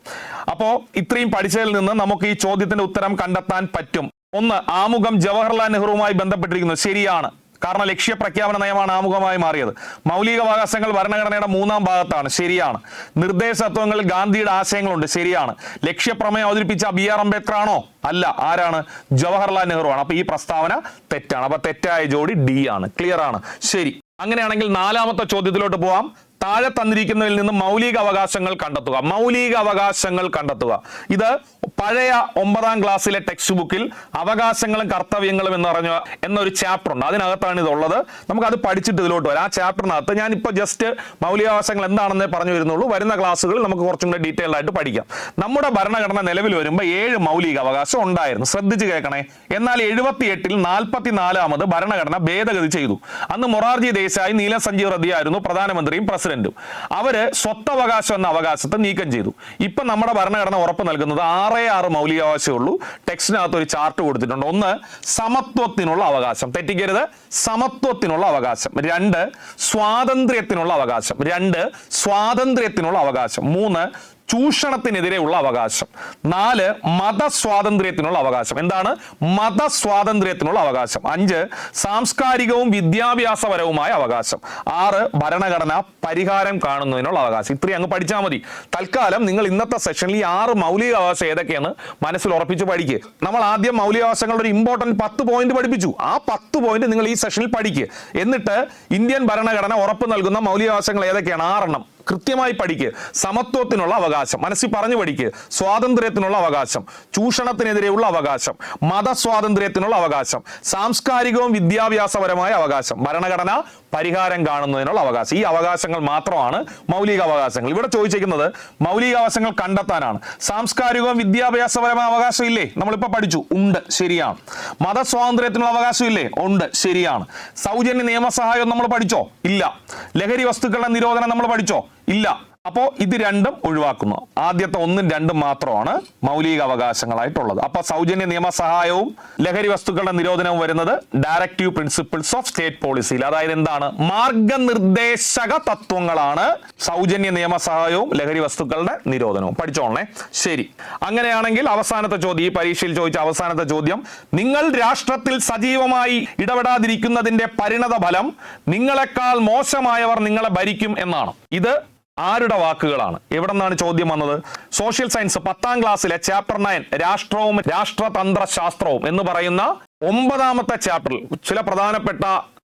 അപ്പോ ഇത്രയും പഠിച്ചതിൽ നിന്ന് നമുക്ക് ഈ ചോദ്യത്തിന്റെ ഉത്തരം കണ്ടെത്താൻ പറ്റും. ഒന്ന് ആമുഖം ജവഹർലാൽ നെഹ്റുവുമായി ബന്ധപ്പെട്ടിരിക്കുന്നു. ശരിയാണ്. കാരണം ലക്ഷ്യ പ്രഖ്യാപന നയമാണ് ആമുഖമായി മാറിയത്. മൗലികാവകാശങ്ങൾ ഭരണഘടനയുടെ മൂന്നാം ഭാഗത്താണ്. ശരിയാണ്. നിർദ്ദേശ തത്വങ്ങളിൽ ഗാന്ധിയുടെ ആശയങ്ങളുണ്ട്. ശരിയാണ്. ലക്ഷ്യപ്രമേയം അവതരിപ്പിച്ച ബി ആർ അംബേദ്കർ ആണോ അല്ല. ആരാണ്? ജവഹർലാൽ നെഹ്റു ആണ് അപ്പൊ ഈ പ്രസ്താവന തെറ്റാണ്. അപ്പൊ തെറ്റായ ജോഡി ഡി ആണ്. ക്ലിയർ ആണ്. ശരി. അങ്ങനെയാണെങ്കിൽ നാലാമത്തെ ചോദ്യത്തിലോട്ട് പോവാം. താഴെ തന്നിരിക്കുന്നതിൽ നിന്ന് മൗലിക അവകാശങ്ങൾ കണ്ടെത്തുക. മൗലിക അവകാശങ്ങൾ കണ്ടെത്തുക. ഇത് പഴയ ഒമ്പതാം ക്ലാസ്സിലെ ടെക്സ്റ്റ് ബുക്കിൽ അവകാശങ്ങളും കർത്തവ്യങ്ങളും എന്ന് പറഞ്ഞ എന്നൊരു ചാപ്റ്റർ ഉണ്ട്. അതിനകത്താണ് ഇതുള്ളത്. നമുക്കത് പഠിച്ചിട്ട് ഇതിലോട്ട് വരാം. ആ ചാപ്റ്ററിനകത്ത് ഞാൻ ഇപ്പോൾ ജസ്റ്റ് മൗലികാവകാശങ്ങൾ എന്താണെന്നേ പറഞ്ഞു വരുന്നുള്ളൂ. വരുന്ന ക്ലാസ്സുകളിൽ നമുക്ക് കുറച്ചും കൂടെ ഡീറ്റെയിൽ ആയിട്ട് പഠിക്കാം. നമ്മുടെ ഭരണഘടന നിലവിൽ വരുമ്പോൾ ഏഴ് മൗലിക അവകാശം ഉണ്ടായിരുന്നു. ശ്രദ്ധിച്ച് കേൾക്കണേ. എന്നാൽ എഴുപത്തി എട്ടിൽ നാൽപ്പത്തിനാലാമത് ഭരണഘടന ഭേദഗതി ചെയ്തു. അന്ന് മൊറാർജി ദേശായി നീല സഞ്ജീവ് റദ്ദി ആയിരുന്നു പ്രധാനമന്ത്രിയും പ്രസിഡന്റും. അവർ സ്വത്തവകാശം എന്ന അവകാശത്തെ നീക്കം ചെയ്തു. ഇപ്പൊ നമ്മുടെ ഭരണഘടന ഉറപ്പ് നൽകുന്നത് ആറേ ആറ് മൗലികാവകാശമേ ഉള്ളൂ ടെക്സ്റ്റിനകത്ത് ഒരു ചാർട്ട് കൊടുത്തിട്ടുണ്ട്. ഒന്ന് സമത്വത്തിനുള്ള അവകാശം. തെറ്റിക്കരുത്. സമത്വത്തിനുള്ള അവകാശം. രണ്ട് സ്വാതന്ത്ര്യത്തിനുള്ള അവകാശം. രണ്ട് സ്വാതന്ത്ര്യത്തിനുള്ള അവകാശം. മൂന്ന് ചൂഷണത്തിനെതിരെയുള്ള അവകാശം. നാല് മതസ്വാതന്ത്ര്യത്തിനുള്ള അവകാശം. എന്താണ്? മതസ്വാതന്ത്ര്യത്തിനുള്ള അവകാശം. അഞ്ച് സാംസ്കാരികവും വിദ്യാഭ്യാസപരവുമായ അവകാശം. ആറ് ഭരണഘടന പരിഹാരം കാണുന്നതിനുള്ള അവകാശം. ഇത്രയും അങ്ങ് പഠിച്ചാൽ മതി. തൽക്കാലം നിങ്ങൾ ഇന്നത്തെ സെഷനിൽ ഈ ആറ് മൗലിക അവകാശം ഏതൊക്കെയാണ് മനസ്സിൽ ഉറപ്പിച്ച് പഠിക്കുക നമ്മൾ ആദ്യം മൗലികാവകാശങ്ങളുടെ ഒരു ഇമ്പോർട്ടന്റ് പത്ത് പോയിന്റ് പഠിപ്പിച്ചു. ആ പത്ത് പോയിന്റ് നിങ്ങൾ ഈ സെഷനിൽ പഠിക്കുക എന്നിട്ട് ഇന്ത്യൻ ഭരണഘടന ഉറപ്പ് നൽകുന്ന മൗലികാവകാശങ്ങൾ ഏതൊക്കെയാണ്? ആറെണ്ണം. കൃത്യമായി പഠിക്കുക സമത്വത്തിനുള്ള അവകാശം. മനസ്സിൽ പറഞ്ഞു പഠിക്കുക സ്വാതന്ത്ര്യത്തിനുള്ള അവകാശം. ചൂഷണത്തിനെതിരെയുള്ള അവകാശം. മതസ്വാതന്ത്ര്യത്തിനുള്ള അവകാശം. സാംസ്കാരികവും വിദ്യാഭ്യാസപരമായ അവകാശം. ഭരണഘടന പരിഹാരം കാണുന്നതിനുള്ള അവകാശം. ഈ അവകാശങ്ങൾ മാത്രമാണ് മൗലിക അവകാശങ്ങൾ ഇവിടെ ചോദിച്ചിരിക്കുന്നത് മൗലിക അവകാശങ്ങൾ കണ്ടെത്താനാണ്. സാംസ്കാരികവും വിദ്യാഭ്യാസപരമായ അവകാശം ഇല്ലേ? നമ്മളിപ്പോൾ പഠിച്ചു. ഉണ്ട്. ശരിയാണ്. മതസ്വാതന്ത്ര്യത്തിനുള്ള അവകാശം ഇല്ലേ? ഉണ്ട്. ശരിയാണ്. സൗജന്യ നിയമസഹായം നമ്മൾ പഠിച്ചോ? ഇല്ല. ലഹരി വസ്തുക്കളുടെ നിരോധനം നമ്മൾ പഠിച്ചോ? ഇല്ല. അപ്പോ ഇത് രണ്ടും ഒഴിവാക്കുന്നു. ആദ്യത്തെ ഒന്നും രണ്ടും മാത്രമാണ് മൗലിക അവകാശങ്ങളായിട്ടുള്ളത് അപ്പോൾ സൗജന്യ നിയമസഹായവും ലഹരി വസ്തുക്കളുടെ നിരോധനവും വരുന്നത് ഡയറക്റ്റീവ് പ്രിൻസിപ്പിൾസ് ഓഫ് സ്റ്റേറ്റ് പോളിസിയിൽ അതായത് എന്താണ്? മാർഗനിർദ്ദേശക തത്വങ്ങളാണ് സൗജന്യ നിയമസഹായവും ലഹരി വസ്തുക്കളുടെ നിരോധനവും. പഠിച്ചോളണേ. ശരി. അങ്ങനെയാണെങ്കിൽ അവസാനത്തെ ചോദ്യം ഈ പരീക്ഷയിൽ ചോദിച്ച അവസാനത്തെ ചോദ്യം. നിങ്ങൾ രാഷ്ട്രത്തിൽ സജീവമായി ഇടപെടാതിരിക്കുന്നതിന്റെ പരിണത ഫലം നിങ്ങളെക്കാൾ മോശമായവർ നിങ്ങളെ ഭരിക്കും എന്നാണ്. ഇത് ആരുടെ വാക്കുകളാണ്? എവിടെ നിന്നാണ് ചോദ്യം വന്നത്? സോഷ്യൽ സയൻസ് പത്താം ക്ലാസ്സിലെ ചാപ്റ്റർ നയൻ രാഷ്ട്രവും രാഷ്ട്രതന്ത്ര ശാസ്ത്രവും എന്ന് പറയുന്ന ഒമ്പതാമത്തെ ചാപ്റ്ററിൽ ചില പ്രധാനപ്പെട്ട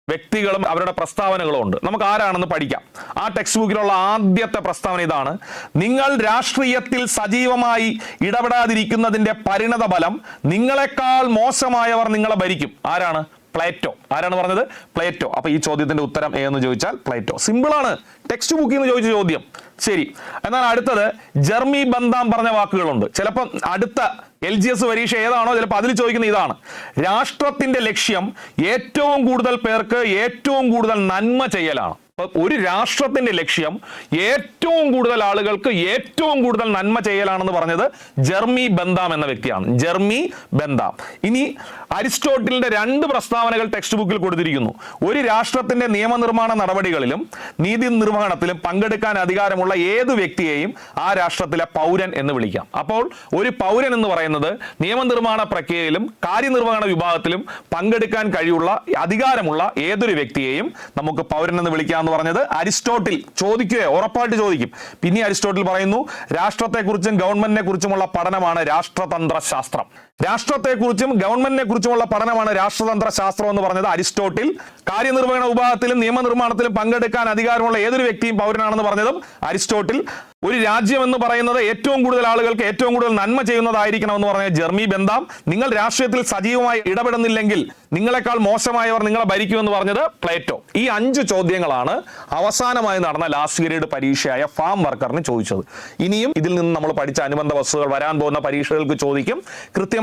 വ്യക്തികളും അവരുടെ പ്രസ്താവനകളും ഉണ്ട്. നമുക്ക് ആരാണെന്ന് പഠിക്കാം. ആ ടെക്സ്റ്റ് ബുക്കിലുള്ള ആദ്യത്തെ പ്രസ്താവന ഇതാണ്. നിങ്ങൾ രാഷ്ട്രീയത്തിൽ സജീവമായി ഇടപെടാതിരിക്കുന്നതിന്റെ പരിണത ഫലം നിങ്ങളെക്കാൾ മോശമായവർ നിങ്ങളെ ഭരിക്കും. ആരാണ്? പ്ലേറ്റോ? ആരാണ് പറഞ്ഞത്? പ്ലേറ്റോ. അപ്പൊ ഈ ചോദ്യത്തിന്റെ ഉത്തരം ഏതെന്ന് ചോദിച്ചാൽ പ്ലേറ്റോ. സിമ്പിൾ ആണ്. ടെക്സ്റ്റ് ബുക്കിൽ നിന്ന് ചോദിച്ച ചോദ്യം. ശരി. എന്നാൽ അടുത്തത് ജർമി ബന്ധാം പറഞ്ഞ വാക്കുകളുണ്ട്. ചിലപ്പം അടുത്ത എൽ ജി എസ് പരീക്ഷ ഏതാണോ ചിലപ്പോൾ അതിൽ ചോദിക്കുന്ന ഇതാണ്. രാഷ്ട്രത്തിന്റെ ലക്ഷ്യം ഏറ്റവും കൂടുതൽ പേർക്ക് ഏറ്റവും കൂടുതൽ നന്മ ചെയ്യലാണ്. ഒരു രാഷ്ട്രത്തിന്റെ ലക്ഷ്യം ഏറ്റവും കൂടുതൽ ആളുകൾക്ക് ഏറ്റവും കൂടുതൽ നന്മ ചെയ്യലാണെന്ന് പറഞ്ഞത് ജെർമി ബന്ദാം എന്ന വ്യക്തിയാണ്. Jeremy Bentham. ഇനി അരിസ്റ്റോട്ടിലിന്റെ രണ്ട് പ്രസ്താവനകൾ ടെക്സ്റ്റ് ബുക്കിൽ കൊടുത്തിരിക്കുന്നു. ഒരു രാഷ്ട്രത്തിന്റെ നിയമനിർമ്മാണ നടപടികളിലും നീതി നിർവഹണത്തിലും പങ്കെടുക്കാൻ അധികാരമുള്ള ഏത് വ്യക്തിയെയും ആ രാഷ്ട്രത്തിലെ പൗരൻ എന്ന് വിളിക്കാം. അപ്പോൾ ഒരു പൗരൻ എന്ന് പറയുന്നത് നിയമനിർമ്മാണ പ്രക്രിയയിലും കാര്യനിർവഹണ വിഭാഗത്തിലും പങ്കെടുക്കാൻ കഴിയുള്ള അധികാരമുള്ള ഏതൊരു വ്യക്തിയെയും നമുക്ക് പൗരൻ എന്ന് വിളിക്കാമെന്ന് പറഞ്ഞത് അരിസ്റ്റോട്ടിൽ ചോദിക്കുകയോ ഉറപ്പായിട്ട് ചോദിക്കും. പിന്നെ അരിസ്റ്റോട്ടിൽ പറയുന്നു രാഷ്ട്രത്തെക്കുറിച്ചും ഗവൺമെന്റിനെ കുറിച്ചുമുള്ള പഠനമാണ് രാഷ്ട്രതന്ത്ര ശാസ്ത്രം രാഷ്ട്രത്തെക്കുറിച്ചും ഗവൺമെന്റിനെ കുറിച്ചുമുള്ള പഠനമാണ് രാഷ്ട്രതന്ത്ര ശാസ്ത്രം എന്ന് പറഞ്ഞത് അരിസ്റ്റോട്ടിൽ. കാര്യനിർവഹണ വിഭാഗത്തിലും നിയമനിർമ്മാണത്തിലും പങ്കെടുക്കാൻ അധികാരമുള്ള ഏതൊരു വ്യക്തിയും പൗരനാണെന്ന് പറഞ്ഞതും അരിസ്റ്റോട്ടിൽ. ഒരു രാജ്യം എന്ന് പറയുന്നത് ഏറ്റവും കൂടുതൽ ആളുകൾക്ക് ഏറ്റവും കൂടുതൽ നന്മ ചെയ്യുന്നതായിരിക്കണം എന്ന് പറഞ്ഞ ജെർമി ബന്ധാം നിങ്ങൾ രാഷ്ട്രീയത്തിൽ സജീവമായി ഇടപെടുന്നില്ലെങ്കിൽ നിങ്ങളെക്കാൾ മോശമായവർ നിങ്ങളെ ഭരിക്കുമെന്ന് പറഞ്ഞത് പ്ലേറ്റോ. ഈ അഞ്ച് ചോദ്യങ്ങളാണ് അവസാനമായി നടന്ന ലാസ്റ്റ് ഗ്രേഡ് പരീക്ഷയായ ഫാം വർക്കറിന് ചോദിച്ചത്. ഇനിയും ഇതിൽ നിന്ന് നമ്മൾ പഠിച്ച അനുബന്ധ വസ്തുക്കൾ വരാൻ പോകുന്ന പരീക്ഷകൾക്ക് ചോദിക്കും.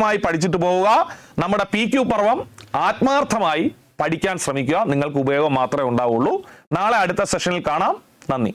കൃത്യമായി പഠിച്ചിട്ട് പോവുക. നമ്മുടെ പി ക്യു പർവം ആത്മാർത്ഥമായി പഠിക്കാൻ ശ്രമിക്കുക. നിങ്ങൾക്ക് ഉപയോഗം മാത്രമേ ഉണ്ടാവുള്ളൂ. നാളെ അടുത്ത സെഷനിൽ കാണാം. നന്ദി.